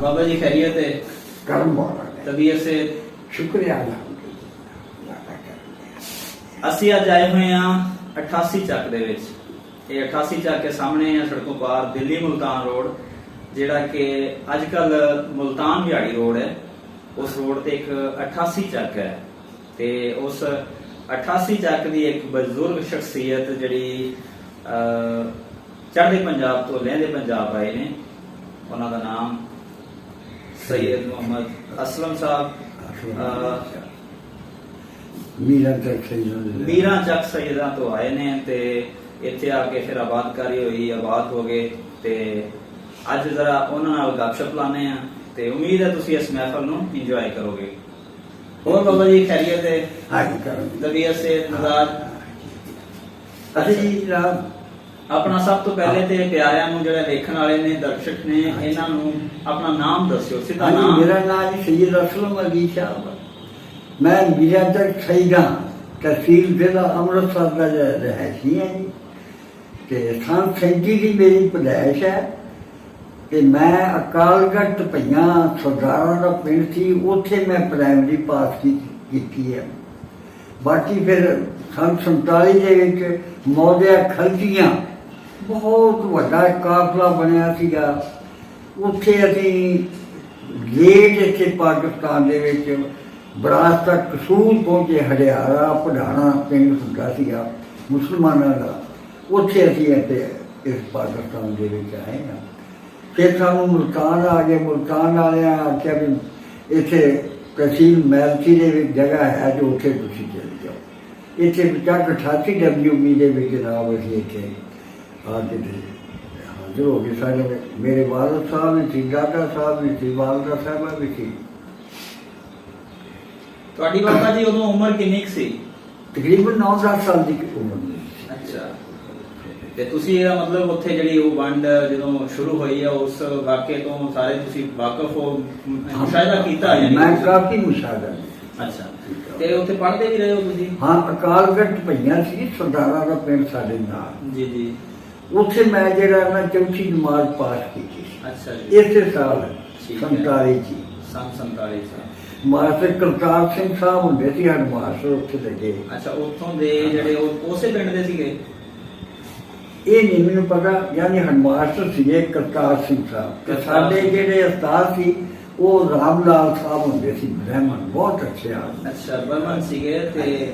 बाबा जी खैरियत है कर्म वाला है तबीयत से शुक्रिया अल्लाह का करते ਅਸੀਂ ਅੱਜ ਆਏ ਹੋਏ ਆ 88 ਚੱਕ ਦੇ ਵਿੱਚ ਇਹ 88 ਚੱਕ ਦੇ ਸਾਹਮਣੇ ਆ ਸੜਕੋਂ ਪਾਰ ਦਿੱਲੀ ਮੁਲਤਾਨ ਰੋਡ ਜਿਹੜਾ ਕਿ ਅੱਜ ਕੱਲ ਮੁਲਤਾਨ ਵਿਹਾੜੀ ਰੋਡ ਹੈ ਉਸ ਰੋਡ ਤੇ ਇੱਕ 88 ਚੱਕ ਹੈ ਤੇ ਉਸ 88 ਚੱਕ ਦੀ ਇੱਕ ਬਜ਼ੁਰਗ ਸ਼ਖਸੀਅਤ ਜਿਹੜੀ ਅਹ, ਚੜ੍ਹਦੇ ਪੰਜਾਬ ਤੋਂ ਲਹਿੰਦੇ ਪੰਜਾਬ ਆਏ ਨੇ ਉਹਨਾਂ ਦਾ ਨਾਮ ਸੈਯਦ ਮੁਹੰਮਦ ਅਸਲਮ ਸਾਹਿਬ ਅਹ, मीरा तक सही ਮੀਰਾਂ ਚੱਕ ਸੈਯਦਾਂ ਤੋਂ ਆਏ ਨੇ ਤੇ ਇੱਥੇ ਆ ਕੇ ਫਿਰ ਆਬਾਦਕਾਰੀ ਹੋਈ ਆਬਾਦ ਹੋ ਗਏ ਤੇ ਅੱਜ ਜ਼ਰਾ ਉਹਨਾਂ ਨਾਲ ਗੱਪਸ਼ਪ ਲਾਣੇ ਆ ਤੇ ਉਮੀਦ ਹੈ ਤੁਸੀਂ ਇਸ ਮਹਿਫਲ ਨੂੰ ਇੰਜੋਏ ਕਰੋਗੇ ਹੋਰ ਬਾਬਾ ਜੀ ਖੈਰੀਅਤ ਹੈ हाँ कर्म ਤਬੀਅਤ ਸੇ ਨਜ਼ਾਰ ਅਸੀਂ ਜਨਾਬ ਆਪਣਾ ਸਭ ਤੋਂ ਪਹਿਲੇ ਤੇ ਪਿਆਰਿਆਂ ਨੂੰ ਜਿਹੜੇ ਵੇਖਣ ਵਾਲੇ ਨੇ ਦਰਸ਼ਕ ਨੇ ਇਹਨਾਂ ਨੂੰ ਆਪਣਾ ਨਾਮ ਦੱਸਿਓ ਸਿੱਧਾ ਨਾਮ। ਮੇਰਾ ਨਾਮ ਜੀ ਸੈਯਦ ਅਸਲਮ ਅਲੀ ਸਾਹਿਬ ਹੈ। ਮੈਂ ਮੀਰਾ ਤੱਕ ਸਈਦਾ ਤਹਿਸੀਲ ਜ਼ਿਲ੍ਹਾ ਅੰਮ੍ਰਿਤਸਰ ਦਾ ਰਿਹਾਇਸ਼ੀ ਹਾਂ ਜੀ। ਤੇ ਸੰਨ ਸੈਂਤੀ ਦੀ ਮੇਰੀ ਪਦਾਇਸ਼ ਹੈ। ਕਿ ਮੈਂ ਅਕਾਲਗੜ੍ਹ ਪਈਆਂ ਸਰਦਾਰਾਂ ਦਾ ਪਿੰਡ ਸੀ ਉੱਥੇ ਮੈਂ ਪ੍ਰਾਇਮਰੀ ਪਾਸ ਕੀਤੀ ਹੈ। ਬਾਕੀ ਫਿਰ ਸੰਨ 47 ਦੇ ਵਿੱਚ ਮੌਦਿਆ ਖਲਜੀਆਂ। ਬਹੁਤ ਵੱਡਾ ਇੱਕ ਕਾਫਲਾ ਬਣਿਆ ਸੀਗਾ। ਉੱਥੇ ਅਸੀਂ ਗੇਟ ਇੱਥੇ ਪਾਕਿਸਤਾਨ ਦੇ ਵਿੱਚ ਬਰਾਸ ਤੱਕ ਕਸੂਰ ਪਹੁੰਚੇ ਹਰਿਆਣਾ ਪੜਾਣਾ ਪਿੰਡ ਹੁੰਦਾ ਸੀਗਾ ਮੁਸਲਮਾਨਾਂ ਦਾ। ਉੱਥੇ ਅਸੀਂ ਇੱਥੇ ਇਸ ਪਾਕਿਸਤਾਨ ਦੇ ਵਿੱਚ ਆਏ ਹਾਂ। ਫਿਰ ਸਾਨੂੰ ਮੁਲਤਾਨ ਆ ਗਏ। ਮੁਲਤਾਨ ਵਾਲਿਆਂ ਆਖਿਆ ਵੀ ਇੱਥੇ ਤਹਿਸੀਲ ਮੈਲਚੀ ਦੇ ਵਿੱਚ ਜਗ੍ਹਾ ਹੈ ਜੋ ਉੱਥੇ ਤੁਸੀਂ ਚਲੇ ਜਾਓ। ਇੱਥੇ ਚੱਕ 88 ਡਬਲਯੂਬੀ ਦੇ ਵਿੱਚ ਜਨਾਬ ਅਸੀਂ ਇੱਥੇ ਆ ਕੇ ਤੇ ਹਾਜ਼ਰ ਹੋ ਗਏ ਸਾਰੇ ਮੇਰੇ ਵਾਲਦ ਸਾਹਿਬ ਵੀ ਸੀ ਦਾਦਾ ਸਾਹਿਬ ਵੀ ਸੀ ਵਾਲਦਾ ਸਾਹਿਬਾ ਵੀ ਸੀ ਤੁਹਾਡੀ ਬਾਬਾ ਜੀ ਉਦੋਂ ਉਮਰ ਕਿੰਨੀ ਕੁ ਸੀ? ਤਕਰੀਬਨ 9-10 ਸਾਲ ਦੀ ਉਮਰ ਦੀ ਸੀ। ਅੱਛਾ। ਤੇ ਤੁਸੀਂ ਇਹਦਾ ਮਤਲਬ ਉੱਥੇ ਜਿਹੜੀ ਉਹ ਵੰਡ ਜਦੋਂ ਸ਼ੁਰੂ ਹੋਈ ਹੈ ਉਸ ਵਾਕਿਏ ਤੋਂ ਸਾਰੇ ਤੁਸੀਂ ਵਾਕਿਫ ਹੋ ਮੁਸ਼ਾਹਿਦਾ ਕੀਤਾ ਯਾਨੀ ਮੈਂ ਕਾਫੀ ਮੁਸ਼ਾਹਦਾ ਅੱਛਾ। ਤੇ ਉੱਥੇ ਪੜ੍ਹਦੇ ਵੀ ਰਹੇ ਹੋ ਤੁਸੀਂ? ਹਾਂ ਅਕਾਲਗੜ੍ਹ ਪਈਆਂ ਸੀ ਸਰਦਾਰਾਂ ਦਾ ਪਿੰਡ ਸਾਡੇ ਨਾਲ। ਜੀ ਜੀ। ਉੱਥੇ ਮੈਂ ਜਿਹੜਾ ਨਾ ਚੌਥੀ ਨਮਾਜ਼ ਪਾਸ ਕੀਤੀ ਸੀ। ਅੱਛਾ ਜੀ। ਇਸੇ ਸਾਲ ਠੀਕ ਹੈ। 47 ਜੀ। ਸੰਨ 47 ਸਾਲ। ਮਾਸਟਰ ਕਰਤਾਰ ਸਿੰਘ ਸਾਹਿਬ ਹੁੰਦੇ ਸੀ ਹਰ ਮਾਸਟਰ ਉੱਥੇ ਲੱਗੇ ਅੱਛਾ ਉੱਥੋਂ ਦੇ ਜਿਹੜੇ ਉਹ ਉਸੇ ਪਿੰਡ ਦੇ ਸੀਗੇ? ਇਹ ਨਹੀਂ ਮੈਨੂੰ ਪਤਾ ਯਾਨੀ ਹਰਮਾਸਟਰ ਸੀਗੇ ਕਰਤਾਰ ਸਿੰਘ ਸਾਹਿਬ। ਤੇ ਕਰਤਾਰ ਸਾਡੇ ਸਿੰਘ। ਜਿਹੜੇ ਉਸਤਾਦ ਸੀ ਉਹ ਰਾਮ ਲਾਲ ਸਾਹਿਬ ਹੁੰਦੇ ਸੀ। ਬ੍ਰਾਹਮਣ ਬਹੁਤ ਅੱਛੇ ਆਦਮੀ। ਅੱਛਾ ਬਰਮਨ ਸੀਗੇ ਤੇ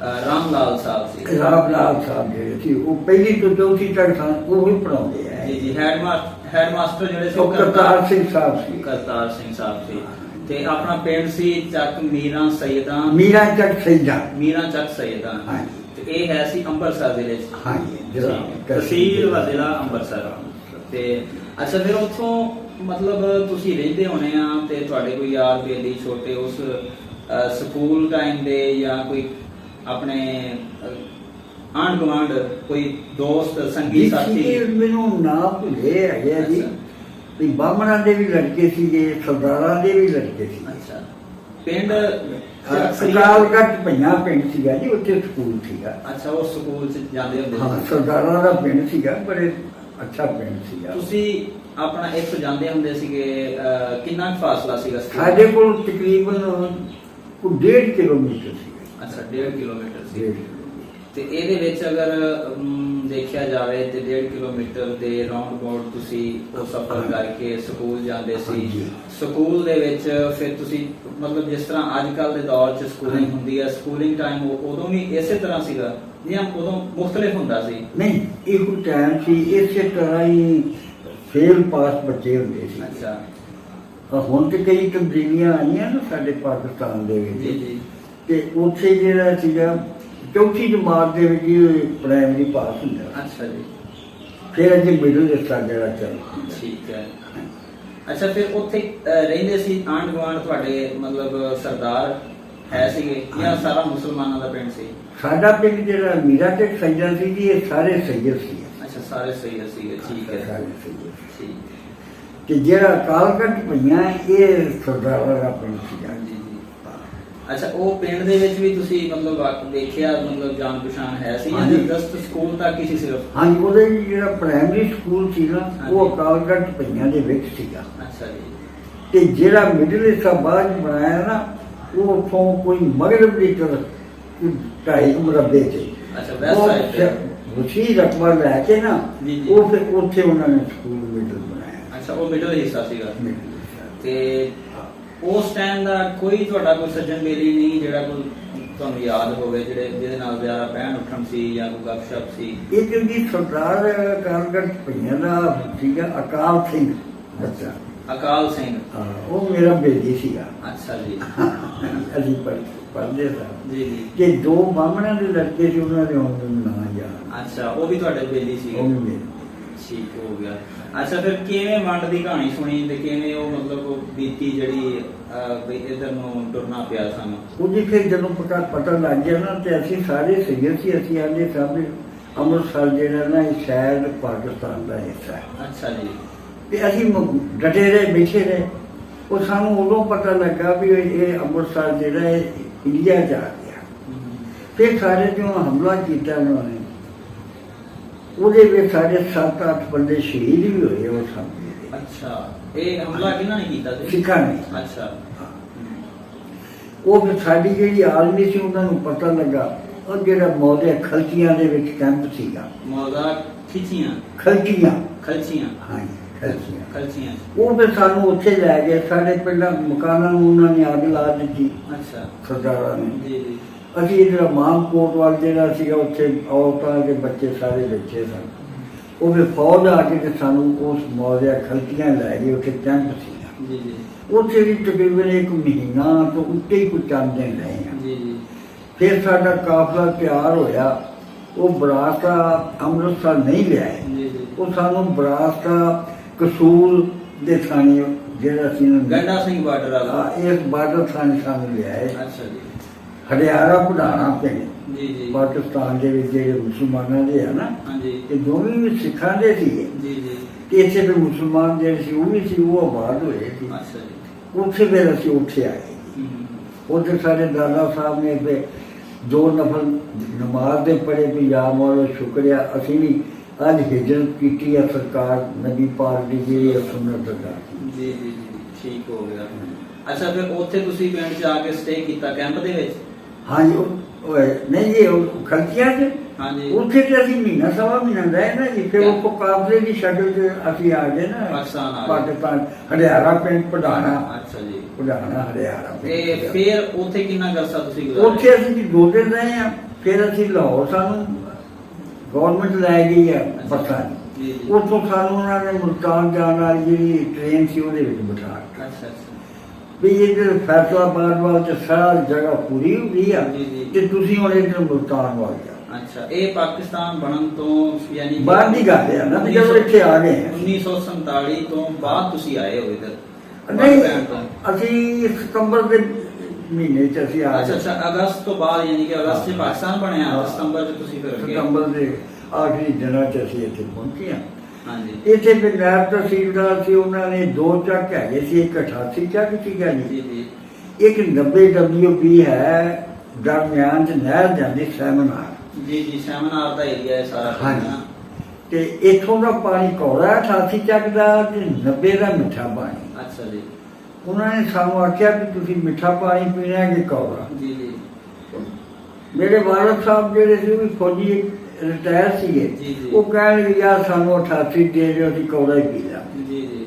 ਰਾਮ ਲਾਲ ਸਾਹਿਬ ਸੀ। ਰਾਮ ਲਾਲ ਸਾਹਿਬ ਜਿਹੜੇ ਸੀ ਉਹ ਪਹਿਲੀ ਤੋਂ ਚੌਥੀ ਤੱਕ ਸਨ ਉਹ ਹੀ ਪੜਾਉਂਦੇ ਆ। ਜੀ ਜੀ ਹੈਡ ਮਾਸਟਰ ਹੈਡ ਮਾਸਟਰ ਜਿਹੜੇ ਸੀ ਕਰਤਾਰ ਸਿੰਘ ਸਾਹਿਬ ਸੀ। ਕਰਤਾਰ ਸਿੰਘ ਸਾਹਿਬ ਸੀ। ਤੇ ਆਪਣਾ ਪਿੰਡ ਸੀ ਚੱਕ ਮੀਰਾਂ ਸੈਦਾਂ। ਮੀਰਾ ਚੱਕ ਸੈਦਾ। ਮੀਰਾਂ ਚੱਕ ਸੈਦਾਂ। ਹਾਂਜੀ। ਤੇ ਇਹ ਹੈ ਸੀ ਅੰਮ੍ਰਿਤਸਰ ਜ਼ਿਲ੍ਹੇ 'ਚ। ਹਾਂਜੀ ਤਹਿਸੀਲ ਵਾ ਜ਼ਿਲ੍ਹਾ ਅੰਮ੍ਰਿਤਸਰ। ਤੇ ਅੱਛਾ ਫਿਰ ਉੱਥੋਂ ਮਤਲਬ ਤੁਸੀਂ ਰਹਿੰਦੇ ਹੋਣੇ ਆ ਤੇ ਤੁਹਾਡੇ ਕੋਈ ਯਾਰ ਬੇਲੀ ਛੋਟੇ ਉਸ ਸਕੂਲ ਟਾਈਮ ਦੇ ਜਾਂ ਕੋਈ ਆਪਣੇ ਆਂਡ ਗਵਾਂਡ ਕੋਈ ਦੋਸਤ ਸੰਗੀ ਸਾਥੀ। ਮੈਨੂੰ ਨਾ ਭੁੱਲੇ ਹੈਗੇ ਜੀ। ਵੀ ਬਾਹਮਣਾਂ ਦੇ ਵੀ ਲੜਕੇ ਸੀਗੇ ਸਰਦਾਰਾਂ ਦੇ ਵੀ ਲੜਕੇ ਸੀ। ਅੱਛਾ। ਪਿੰਡ ਅਕਾਲਗੜ੍ਹ ਪਈਆਂ ਪਿੰਡ ਸੀਗਾ ਜੀ ਉੱਥੇ ਸਕੂਲ ਸੀਗਾ। ਅੱਛਾ ਉਹ ਸਕੂਲ ਚ ਜਾਂਦੇ ਹੁੰਦੇ ਹਾਂ ਸੀ। ਸਰਦਾਰਾਂ ਦਾ ਪਿੰਡ ਸੀਗਾ ਬੜੇ ਅੱਛਾ ਪਿੰਡ ਸੀਗਾ। ਤੁਸੀਂ ਆਪਣਾ ਇੱਥੋਂ ਜਾਂਦੇ ਹੁੰਦੇ ਸੀਗੇ ਕਿੰਨਾ ਕੁ ਫਾਸਲਾ ਸੀਗਾ? ਸਾਡੇ ਕੋਲ ਤਕਰੀਬਨ ਕੋਈ 1.5 ਕਿਲੋਮੀਟਰ ਸੀਗਾ ਅੱਛਾ 1.5 ਕਿਲੋਮੀਟਰ ਸੀ। 1.5 ਤੇ ਇਹਦੇ ਵਿੱਚ ਅਗਰ ਅਮ, ਦੇਖਿਆ ਜਾਵੇ ਤੇ 1.5 ਕਿਲੋਮੀਟਰ ਦੇ ਰਾਉਂਡ ਅਬਾਊਟ ਤੁਸੀਂ ਉਹ ਸਫ਼ਰ ਕਰਕੇ ਸਕੂਲ ਜਾਂਦੇ ਸੀ। ਹਾਂਜੀ। ਸਕੂਲ ਦੇ ਵਿੱਚ ਫਿਰ ਤੁਸੀਂ ਮਤਲਬ ਜਿਸ ਤਰ੍ਹਾਂ ਅੱਜ ਕੱਲ ਦੇ ਦੌਰ 'ਚ ਸਕੂਲਿੰਗ। ਹੁੰਦੀ ਹੈ ਸਕੂਲਿੰਗ ਟਾਈਮ ਉਦੋਂ ਵੀ ਇਸੇ ਤਰ੍ਹਾਂ ਸੀਗਾ ਜਾਂ ਉਦੋਂ ਮੁxtਲਿਫ ਹੁੰਦਾ ਸੀ? ਨਹੀਂ ਇਹੋ ਟਾਈਮ ਸੀ ਇਸੇ ਤਰ੍ਹਾਂ ਹੀ ਫੇਲ ਪਾਸ ਬੱਚੇ ਹੁੰਦੇ ਸੀ। ਅੱਛਾ। ਹੁਣ ਤੇ ਕਈ ਤਬਦੀਲੀਆਂ ਆਈਆਂ ਨਾ ਸਾਡੇ ਪਾਕਿਸਤਾਨ ਦੇ ਜੀ ਵਿੱਚ ਜੀ। ਤੇ ਉੱਥੇ ਜਿਹੜਾ ਸੀਗਾ ਚੌਥੀ ਜਮਾਤ ਦੇ ਵਿੱਚ ਹੀ ਪ੍ਰਾਇਮਰੀ ਪਾਸ ਹੁੰਦਾ ਅੱਛਾ ਜੀ। ਫਿਰ ਅਜੇ ਮਿਡਲ ਜਿਹਾ ਜਿਹੜਾ ਚੱਲ ਠੀਕ ਹੈ। ਅੱਛਾ ਫਿਰ ਉੱਥੇ ਅਹ, ਰਹਿੰਦੇ ਸੀ ਆਂਢ ਗੁਆਂਢ ਤੁਹਾਡੇ ਮਤਲਬ ਸਰਦਾਰ ਹੈ ਸੀਗੇ ਜਾਂ ਸਾਰਾ ਮੁਸਲਮਾਨਾਂ ਦਾ ਪਿੰਡ ਸੀ? ਸਾਡਾ ਪਿੰਡ ਜਿਹੜਾ ਮੀਰਾ ਤੇ ਸੈਯਦ ਸੀ ਜੀ ਇਹ ਸਾਰੇ ਸੈਯਦ ਸੀ। ਅੱਛਾ ਸਾਰੇ ਸਹੀ ਸੀਗੇ ਠੀਕ ਹੈ। ਸਾਰੇ ਸੈਯਦ ਠੀਕ ਤੇ ਜਿਹੜਾ ਕਾਲਕਟ ਪਈਆਂ ਇਹ ਸਰਦਾਰਾਂ ਦਾ ਪਿੰਡ ਸੀ ਹਾਂਜੀ ਜੀ ਅੱਛਾ ਉਹ ਪਿੰਡ ਦੇ ਵਿੱਚ ਵੀ ਤੁਸੀਂ ਮਤਲਬ ਦੇਖਿਆ ਮਤਲਬ ਜਾਣ ਪਛਾਣ ਹੈ ਸੀ ਜਾਂ ਹਾਂਜੀ। ਜਸਟ ਸਕੂਲ ਤੱਕ ਹੀ ਸੀ ਸਿਰਫ ਹਾਂਜੀ ਉਹਦੇ ਜੀ ਜਿਹੜਾ ਪ੍ਰਾਇਮਰੀ ਸਕੂਲ ਸੀ ਨਾ ਹਾਂਜੀ। ਉਹ ਅਕਾਲਗੜ੍ਹ ਪਈਆਂ ਦੇ ਵਿੱਚ ਸੀਗਾ ਅੱਛਾ ਜੀ ਤੇ ਜਿਹੜਾ ਮਿਡਲ ਹਿੱਸਾ ਬਾਅਦ 'ਚ ਬਣਾਇਆ ਨਾ ਉਹ ਉੱਥੋਂ ਕੋਈ ਮਗਰਬ ਦੀ ਤਰਫ ਕੋਈ ਢਾਈ ਕੁ ਮੁਰੱਬੇ ਤੇ ਅੱਛਾ ਵੈਸਟ ਸਾਈਡ ਤੇ ਵਸੀ ਰਕਬਾ ਲੈ ਕੇ ਨਾ ਜੀ, ਜੀ। ਉਹ ਫਿਰ ਉੱਥੇ ਉਹਨਾਂ ਨੇ ਸਕੂਲ ਮਿਡਲ ਬਣਾਇਆ ਅੱਛਾ ਉਹ ਮਿਡਲ ਹਿੱਸਾ ਸੀਗਾ ਹਿੱਸਾ। ਤੇ ਉਸ ਟਾਈਮ ਦਾ ਕੋਈ ਤੁਹਾਡਾ ਕੋਈ ਸੱਜਣ ਮੇਲੀ ਨਹੀਂ ਜਿਹੜਾ ਕੋਈ ਤੁਹਾਨੂੰ ਯਾਦ ਹੋਵੇ ਜਿਹੜੇ ਜਿਹਦੇ ਨਾਲ ਜ਼ਿਆਦਾ ਬਹਿਣ ਉੱਠਣ ਸੀ ਜਾਂ ਕੋਈ ਗੱਪਸ਼ਪ ਸੀ? ਇੱਕ ਜੀ ਸਰਦਾਰ ਕਾਰਗੜ ਪਈਆਂ ਦਾ ਸੀਗਾ ਅਕਾਲ ਸਿੰਘ। ਬੱਚਾ ਅਕਾਲ ਸਿੰਘ। ਉਹ ਮੇਰਾ ਬੇਟੀ ਸੀਗਾ। ਅੱਛਾ ਜੀ। ਅਸੀਂ ਪੜ੍ਹ- ਪੜ੍ਹਦੇ ਸਾਂ। ਜੀ ਜੀ। ਕਿ ਦੋ ਬਾਹਮਣਾਂ ਦੇ ਲੜਕੇ ਸੀ ਉਹਨਾਂ ਦੇ ਉਹਨਾਂ ਨੂੰ ਨਾਂ ਯਾਦ। ਅੱਛਾ ਉਹ ਵੀ ਤੁਹਾਡੇ ਬੇਲੀ ਸੀ ਉਹ ਵੀ ਮੇਰੇ। ਠੀਕ ਹੋ ਗਿਆ। ਅੱਛਾ ਫਿਰ ਕਿਵੇਂ ਵੰਡ ਦੀ ਕਹਾਣੀ ਸੁਣੀ ਤੇ ਕਿਵੇਂ ਉਹ ਮਤਲਬ ਉਹ ਬੀਤੀ ਜਿਹੜੀ ਅਹ, ਵੀ ਇਧਰ ਨੂੰ ਟੁਰਨਾ ਪਿਆ ਸਾਨੂੰ? ਉਹਦੀ ਫਿਰ ਜਦੋਂ ਪਤਾ ਪਤਾ ਲੱਗ ਗਿਆ ਨਾ ਤੇ ਅਸੀਂ ਸਾਰੇ ਸਹੀਰ ਸੀ ਅਸੀਂ ਆਲੇ ਸਭ ਅੰਮ੍ਰਿਤਸਰ ਜਿਹੜਾ ਨਾ ਇਹ ਸ਼ਾਇਦ ਪਾਕਿਸਤਾਨ ਦਾ ਹਿੱਸਾ ਹੈ। ਅੱਛਾ ਜੀ। ਤੇ ਅਸੀਂ ਮ- ਡਟੇ ਰਹੇ ਬੈਠੇ ਰਹੇ। ਉਹ ਸਾਨੂੰ ਉਦੋਂ ਪਤਾ ਲੱਗਾ ਵੀ ਇਹ ਇਹ ਅੰਮ੍ਰਿਤਸਰ ਜਿਹੜਾ ਹੈ ਇੰਡੀਆ ਚ ਆ ਗਿਆ ਫਿਰ ਸਾਰੇ ਜੋ ਹਮਲਾ ਕੀਤਾ ਉਹਨਾਂ ਨੇ। ਉਹਦੇ ਵਿੱਚ ਸਾਡੇ 7-8 ਬੰਦੇ ਸ਼ਹੀਦ ਵੀ ਹੋਏ ਉਹ ਸਮੇਂ ਦੇ। ਅੱਛਾ ਇਹ ਹਮਲਾ ਕਿਹਨਾਂ ਨੇ ਕੀਤਾ ਸੀ? ਸਿੱਖਾਂ ਨੇ। ਅੱਛਾ। ਉਹ ਫਿਰ ਸਾਡੀ ਜਿਹੜੀ ਆਰਮੀ ਸੀ ਉਹਨਾਂ ਨੂੰ ਪਤਾ ਲੱਗਾ ਉਹ ਜਿਹੜਾ ਮੌਦੇ ਖਲਚੀਆਂ ਦੇ ਵਿੱਚ ਕੈਂਪ ਸੀਗਾ। ਮੌਜ਼ਾ ਖਿੱਚੀਆਂ? ਖਲਚੀਆਂ ਖਲਚੀਆਂ ਹਾਂਜੀ ਖਲਚੀਆਂ ਖਲਚੀਆਂ ਉਹ ਫਿਰ ਸਾਨੂੰ ਉੱਥੇ ਲੈ ਗਏ। ਸਾਡੇ ਪਹਿਲਾਂ ਮਕਾਨਾਂ ਨੂੰ ਉਹਨਾਂ ਨੇ ਅੱਗ ਲਾ ਦਿੱਤੀ। ਅੱਛਾ। ਸਰਦਾਰਾਂ ਨੇ। ਜੀ ਜੀ। ਅਸੀਂ ਜਿਹੜਾ ਮਾਮਕੋਟ ਵਾਲ ਜਿਹੜਾ ਸੀਗਾ ਉੱਥੇ ਔਰਤਾਂ ਦੇ ਬੱਚੇ ਸਾਰੇ ਬੱਚੇ ਸਨ। ਉਹ ਫਿਰ ਫੌਜ ਆ ਕੇ ਤੇ ਸਾਨੂੰ ਉਸ ਮੌਜਾ ਖਲਚੀਆਂ ਲੈ ਗਈ ਉੱਥੇ ਕੈਂਪ ਸੀਗਾ। ਜੀ ਜੀ। ਉੱਥੇ ਵੀ ਤਕਰੀਬਨ ਇੱਕ ਮਹੀਨਾ ਤੋਂ ਉੱਤੇ ਹੀ ਕੁਝ ਚੰਦੇ ਰਹੇ ਹਾਂ ਜੀ ਜੀ। ਫਿਰ ਸਾਡਾ ਕਾਫਲਾ ਤਿਆਰ ਹੋਇਆ। ਉਹ ਬਰਾਸਤਾ ਅੰਮ੍ਰਿਤਸਰ ਨਹੀਂ ਜੀ ਉਹ ਸਾਨੂੰ ਬਰਾਸਤਾ ਕਸੂਲ ਦੇ ਥਾਣੇ ਜਿਹੜਾ ਸੀ ਗੰਡਾ ਸਿੰਘ ਬਾਰਡਰ ਵਾਲਾ। ਇਸ ਬਾਰਡਰ ਥਾਣੇ ਸਾਨੂੰ ਲਿਆਏ। ਅੱਛਾ ਜੀ। ਹਰਿਆਣਾ ਪੜਾਣਾ ਪਿੰਡ। ਜੀ ਜੀ। ਪਾਕਿਸਤਾਨ ਦੇ ਵਿੱਚ ਜਿਹੜੇ ਮੁਸਲਮਾਨਾਂ ਦੇ ਆ ਨਾ ਹਾਂਜੀ। ਇਹ ਦੋਵੇਂ ਵੀ ਸਿੱਖਾਂ ਦੇ ਸੀ। ਜੀ ਜੀ। ਤੇ ਇੱਥੇ ਵੀ ਮੁਸਲਮਾਨ ਜਿਹੜੇ ਸੀ ਉਹ ਵੀ ਸੀ ਉਹ ਆਬਾਦ ਹੋਏ ਸੀ। ਅੱਛਾ ਜੀ। ਉੱਥੇ ਫਿਰ ਅਸੀਂ ਉੱਥੇ ਆਏ। ਉੱਥੇ ਸਾਡੇ ਦਾਦਾ ਸਾਹਿਬ ਨੇ ਫਿਰ ਦੋ ਨਫਲ ਨਮਾਜ਼ ਦੇ ਪੜ੍ਹੇ ਵੀ ਯਾ ਮੌਲਾ ਸ਼ੁਕਰੀਆ ਅਸੀਂ ਵੀ ਅੱਜ ਹਿਜਰਤ ਕੀਤੀ ਹੈ ਸਰਕਾਰ ਨਬੀ ਪਾਕ ਦੀ ਜਿਹੜੀ ਸੁਨਨਤ ਦਾ। ਜੀ ਜੀ ਜੀ। ਠੀਕ ਹੋ ਗਿਆ। ਅੱਛਾ ਫਿਰ ਉੱਥੇ ਤੁਸੀਂ ਪਿੰਡ 'ਚ ਆ ਕੇ ਸਟੇ ਕੀਤਾ ਕੈਂਪ ਦੇ ਵਿੱਚ? ਹਾਂਜੀ ਉਹ- ਉਹ ਨਹੀਂ ਜੀ ਉਹ ਖਲਕੀਆਂ ਚ? ਹਾਂਜੀ। ਉੱਥੇ ਤੇ ਅਸੀਂ ਮਹੀਨਾ ਸਵਾ ਮਹੀਨਾ ਰਹੇ ਨਾ ਜੀ ਫਿਰ ਉਹ ਕਾਬਲੇ ਦੀ ਸ਼ਕਲ ਚ ਅਸੀਂ ਆ ਗਏ ਨਾ। ਪਾਕਿਸਤਾਨ ਆ ਗਏ। ਪਾਕਿਸਤਾਨ ਹਰਿਆਣਾ ਪਿੰਡ ਪੜਾਣਾ। ਅੱਛਾ ਜੀ। ਪੜਾਣਾ ਹਰਿਆਣਾ ਤੇ ਪਿੰਡ ਫਿਰ ਉੱਥੇ ਕਿੰਨਾ ਕਰਸਾ ਤੁਸੀਂ ਗੁਜ਼ਾਰਿਆ? ਉੱਥੇ ਅਸੀਂ ਜੀ ਦੋ ਦਿਨ ਰਹੇ ਆ ਫਿਰ ਅਸੀਂ ਲਾਹੌਰ ਸਾਨੂੰ ਗਵਰਨਮੈਂਟ ਲੈ ਗਈ ਆ ਬੱਸਾਂ ਜੀ ਜੀ। ਉੱਥੋਂ ਸਾਨੂੰ ਉਹਨਾਂ ਨੇ ਮੁਲਤਾਨ ਜਾਣ ਵਾਲੀ ਜਿਹੜੀ ਟ੍ਰੇਨ ਸੀ ਉਹਦੇ ਵਿੱਚ ਬਿਠਾ ਦਿੱਤਾ। ਅੱਛਾ ਅੱਛਾ। ਵੀ ਇਹ ਜਿਹੜੇ ਫੈਸਲਾਬਾਦ ਵੱਲ ਤੇ ਸਾਰੀ ਜਗ੍ਹਾ ਪੂਰੀ ਹੋ ਗਈ ਆ ਜੀ, ਜੀ। ਤੇ ਤੁਸੀਂ ਹੁਣ ਇੱਧਰ ਮੁਲਤਾਨ ਵੱਲ ਜਾਓ ਅੱਛਾ ਇਹ ਪਾਕਿਸਤਾਨ ਬਣਨ ਤੋਂ ਯਾਨੀ ਕਿ ਬਾਹਰ ਦੀ ਗੱਲ ਹੈ ਨਾ ਵੀ ਜਦੋਂ ਇੱਥੇ ਆ ਗਏ ਹਾਂ। 1947 ਤੋਂ ਬਾਅਦ ਤੁਸੀਂ ਆਏ ਹੋ ਇਧਰ ਨਹੀਂ ਅਸੀਂ ਸਤੰਬਰ ਦੇ ਮਹੀਨੇ ਚ ਅਸੀਂ ਆ ਅੱਛਾ ਗਏ ਅੱਛਾ ਅਗਸਤ ਤੋਂ ਬਾਅਦ ਯਾਨੀ ਕਿ ਅਗਸਤ 'ਚ। ਪਾਕਿਸਤਾਨ ਬਣਿਆ ਹਾਂ। ਸਤੰਬਰ 'ਚ ਤੁਸੀਂ ਫਿਰ ਗਏ ਸਤੰਬਰ ਦੇ ਆਖਰੀ ਦਿਨਾਂ ਚ ਅਸੀਂ ਇੱਥੇ ਪਹੁੰਚੇ ਹਾਂ ਹਾਂਜੀ। ਇੱਥੇ ਨਾਇਬ ਤਹਿਸੀਲਦਾਰ ਸੀ ਉਹਨਾਂ ਨੇ ਦੋ ਚੱਕ ਹੈਗੇ ਸੀ ਇੱਕ 88 ਚੱਕ ਸੀਗਾ ਜੀ ਜੀ ਜੀ। ਇੱਕ 90 WP ਹੈ ਦਰਮਿਆਨ ਚ ਨਹਿਰ ਜਾਂਦੀ ਸੈਮਨਾਰ। ਜੀ ਜੀ ਸੈਮਨਾਰ ਦਾ ਏਰੀਆ ਹੈ ਸਾਰਾ। ਹਾਂਜੀ। ਤੇ ਇੱਥੋਂ ਦਾ ਪਾਣੀ ਕੌੜਾ 88 ਚੱਕ ਦਾ ਤੇ 90 ਦਾ ਮਿੱਠਾ ਪਾਣੀ। ਅੱਛਾ ਜੀ। ਉਹਨਾਂ ਨੇ ਸਾਨੂੰ ਆਖਿਆ ਵੀ ਤੁਸੀਂ ਮਿੱਠਾ ਪਾਣੀ ਪੀਣਾ ਹੈ ਕਿ ਕੌੜਾ। ਜੀ ਜੀ। ਮੇਰੇ ਵਾਲਦ ਸਾਹਿਬ ਜਿਹੜੇ ਸੀ ਉਹ ਵੀ ਫੌਜੀ ਰਿਟਾਇਰ ਸੀਗੇ। ਉਹ ਕਹਿਣ ਯਾਰ ਸਾਨੂੰ 88 ਦੇ ਦਿਓ ਅਸੀਂ ਹੀ ਪੀ ਲਾਂਗੇ। ਜੀ ਜੀ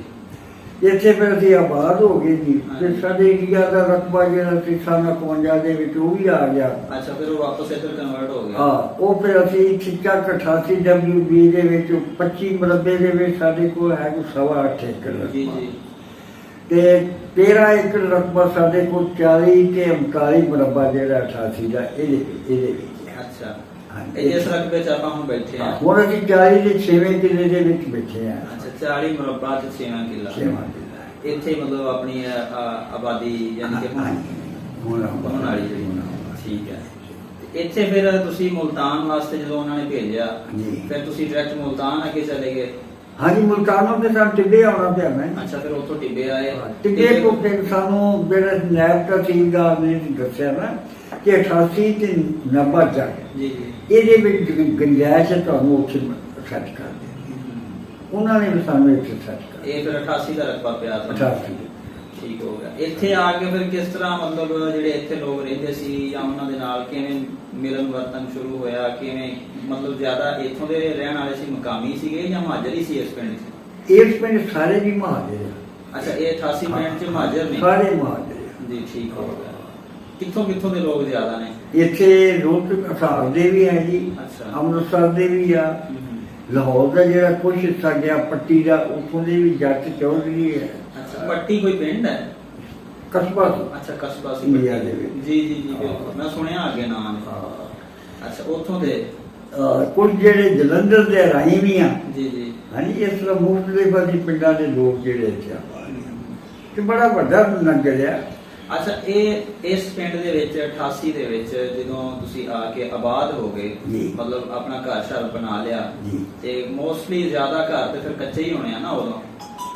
ਇੱਥੇ ਫਿਰ ਅਸੀਂ ਆਬਾਦ ਹੋ ਗਏ ਜੀ। ਤੇ ਸਾਡੇ ਇੰਡੀਆ ਦਾ ਰਕਬਾ ਜਿਹੜਾ ਸੀ ਸਾਨਾ 51 ਦੇ ਵਿੱਚ ਉਹ ਵੀ ਆ ਗਿਆ। ਅੱਛਾ ਫਿਰ ਉਹ ਵਾਪਸ ਇੱਧਰ ਕਨਵਰਟ ਹੋ ਗਿਆ। ਹਾਂ ਉਹ ਫਿਰ ਅਸੀਂ ਠਿੱਕਾ 88 WB ਦੇ ਵਿੱਚ 25 ਮਰਬੇ ਦੇ ਵਿੱਚ ਸਾਡੇ ਕੋਲ ਹੈ ਕੋਈ ਸਵਾ ਅੱਠ ਏਕੜ ਜੀ ਤੇ 13 ਏਕੜ ਰਕਬਾ ਸਾਡੇ ਕੋਲ 40 ਤੇ 39 ਮਰਬਾ ਜਿਹੜਾ 88 ਦਾ ਇਹਦੇ ਇਹਦੇ ਵਿੱਚ। ਅੱਛਾ। ਇਹ ਜਿਸ ਰਕਬੇ 'ਚ ਆਪਾਂ ਹੁਣ ਬੈਠੇ ਆ ਹੁਣ ਅਸੀਂ 40 ਦੇ 6ਵੇਂ ਕਿੱਲੇ ਦੇ ਵਿੱਚ ਬੈਠੇ ਆ ਅੱਛਾ 40 ਮੁਰੱਬਾ ਤੇ 6 ਕਿੱਲਾ। 6ਵਾਂ ਕਿੱਲਾ। ਇੱਥੇ ਮਤਲਬ ਆਪਣੀ ਅ, ਅ, ਆਬਾਦੀ ਯਾਨੀ ਕਿ ਹੁਣ। ਹੁਣ ਵਾਲੀ ਜਿਹੜੀ। ਠੀਕ ਹੈ। ਤੇ ਇੱਥੇ ਫਿਰ ਤੁਸੀਂ ਮੁਲਤਾਨ ਵਾਸਤੇ ਜਦੋਂ ਉਹਨਾਂ ਨੇ ਭੇਜਿਆ ਜੀ। ਫਿਰ ਤੁਸੀਂ ਡਾਇਰੈਕਟ ਮੁਲਤਾਨ ਅੱਗੇ ਚਲੇ ਗਏ? ਹਾਂਜੀ ਮੁਲਤਾਨੋਂ ਦੇ ਸਾਨੂੰ ਟਿੱਬੇ ਆਉਣਾ ਪਿਆ ਮੈਂ। ਅੱਛਾ ਫਿਰ ਉੱਥੋਂ ਟਿੱਬੇ ਆਏ। ਟਿੱਬੇ ਤੇ ਤੋਂ ਫਿਰ ਸਾਨੂੰ ਜਿਹੜਾ ਨੈਬ ਤਹਿਸੀਲਦਾਰ ਨੇ ਦੱਸਿਆ ਨਾ ਕਿ 88 ਤੇ 90 ਤੱਕ ਜੀ ਜੀ। ਇਹਦੇ ਵਿੱਚ ਗੁੰਜਾਇਸ਼ ਹੈ ਤੁਹਾਨੂੰ ਉੱਥੇ ਸੈੱਟ ਕਰ ਦੇ ਉਹਨਾਂ ਨੇ ਵੀ ਸਾਨੂੰ ਇੱਥੇ ਸੈੱਟ ਕਰ ਇਹ ਫਿਰ 88 ਦਾ ਰਕਬਾ ਪਿਆ ਤੁਹਾਨੂੰ। 88 ਠੀਕ ਹੋ ਗਿਆ। ਇੱਥੇ ਆ ਕੇ ਫਿਰ ਕਿਸ ਤਰ੍ਹਾਂ ਮਤਲਬ ਜਿਹੜੇ ਇੱਥੇ ਲੋਕ ਰਹਿੰਦੇ ਸੀ ਜਾਂ ਉਹਨਾਂ ਦੇ ਨਾਲ ਕਿਵੇਂ ਮਿਲਨ ਵਰਤਨ ਸ਼ੁਰੂ ਹੋਇਆ? ਕਿਵੇਂ ਮਤਲਬ ਜ਼ਿਆਦਾ ਇੱਥੋਂ ਦੇ ਰਹਿਣ ਵਾਲੇ ਸੀ ਮਕਾਮੀ ਸੀਗੇ ਜਾਂ ਮਹਾਜਰ ਹੀ ਸੀ ਇਸ ਪਿੰਡ 'ਚ? ਇਸ ਪਿੰਡ ਸਾਰੇ ਵੀ ਮਹਾਜਰ ਆ। ਅੱਛਾ ਇਹ 88 ਪਿੰਡ 'ਚ ਮਹਾਜਰ ਨੇ? ਸਾਰੇ ਮਹਾਜਰ। ਜੀ ਠੀਕ ਹੋ ਗਿਆ। ਕਿੱਥੋਂ ਕਿੱਥੋਂ ਦੇ ਲੋਕ ਜ਼ਿਆਦਾ ਨੇ? ਇੱਥੇ ਰੋਹਤਕ ਅਸਾਰ ਦੇ ਵੀ ਹੈ ਜੀ ਅੱਛਾ। ਅੰਮ੍ਰਿਤਸਰ ਦੇ ਵੀ ਆ। ਲਾਹੌਰ ਦਾ ਜਿਹੜਾ ਕੁਛ ਹਿੱਸਾ ਗਿਆ ਪੱਟੀ ਦਾ ਉੱਥੋਂ ਦੇ ਵੀ ਜੱਟ ਚੌਧਰੀ ਹੈ ਅੱਛਾ ਪੱਟੀ ਕੋਈ ਪਿੰਡ ਹੈ? ਕਸਬਾ ਸੀ। ਅੱਛਾ ਕਸਬਾ ਸੀ। ਇੰਡੀਆ ਪੱਟੀ। ਦੇ ਵਿੱਚ। ਜੀ ਜੀ ਜੀ ਬਿਲਕੁਲ। ਮੈਂ ਸੁਣਿਆ ਅੱਗੇ ਨਾਮ। ਅੱਛਾ ਉੱਥੋਂ ਦੇ? ਅਹ ਕੁਝ ਜਿਹੜੇ ਜਲੰਧਰ ਦੇ ਰਾਹੀਂ ਵੀ ਆ। ਜੀ ਜੀ। ਹਾਂਜੀ ਇਸ ਤਰ੍ਹਾਂ ਮੁਕਤਲੇ ਬਾਦੀ ਪਿੰਡਾਂ ਦੇ ਲੋਕ ਜਿਹੜੇ ਇੱਥੇ ਆ। ਤੇ ਬੜਾ ਵੱਡਾ ਨਗਰ ਆ। ਅੱਛਾ ਇਹ ਇਸ ਪਿੰਡ ਦੇ ਵਿੱਚ 88 ਦੇ ਵਿੱਚ ਜਦੋਂ ਤੁਸੀਂ ਆ ਕੇ ਆਬਾਦ ਹੋ ਗਏ ਜੀ। ਮਤਲਬ ਆਪਣਾ ਘਰ ਸ਼ਰ ਬਣਾ ਲਿਆ ਜੀ। ਤੇ ਮੋਸਟਲੀ ਜ਼ਿਆਦਾ ਘਰ ਤੇ ਫਿਰ ਕੱਚੇ ਹੀ ਹੋਣੇ ਆ ਨਾ ਉਦੋਂ?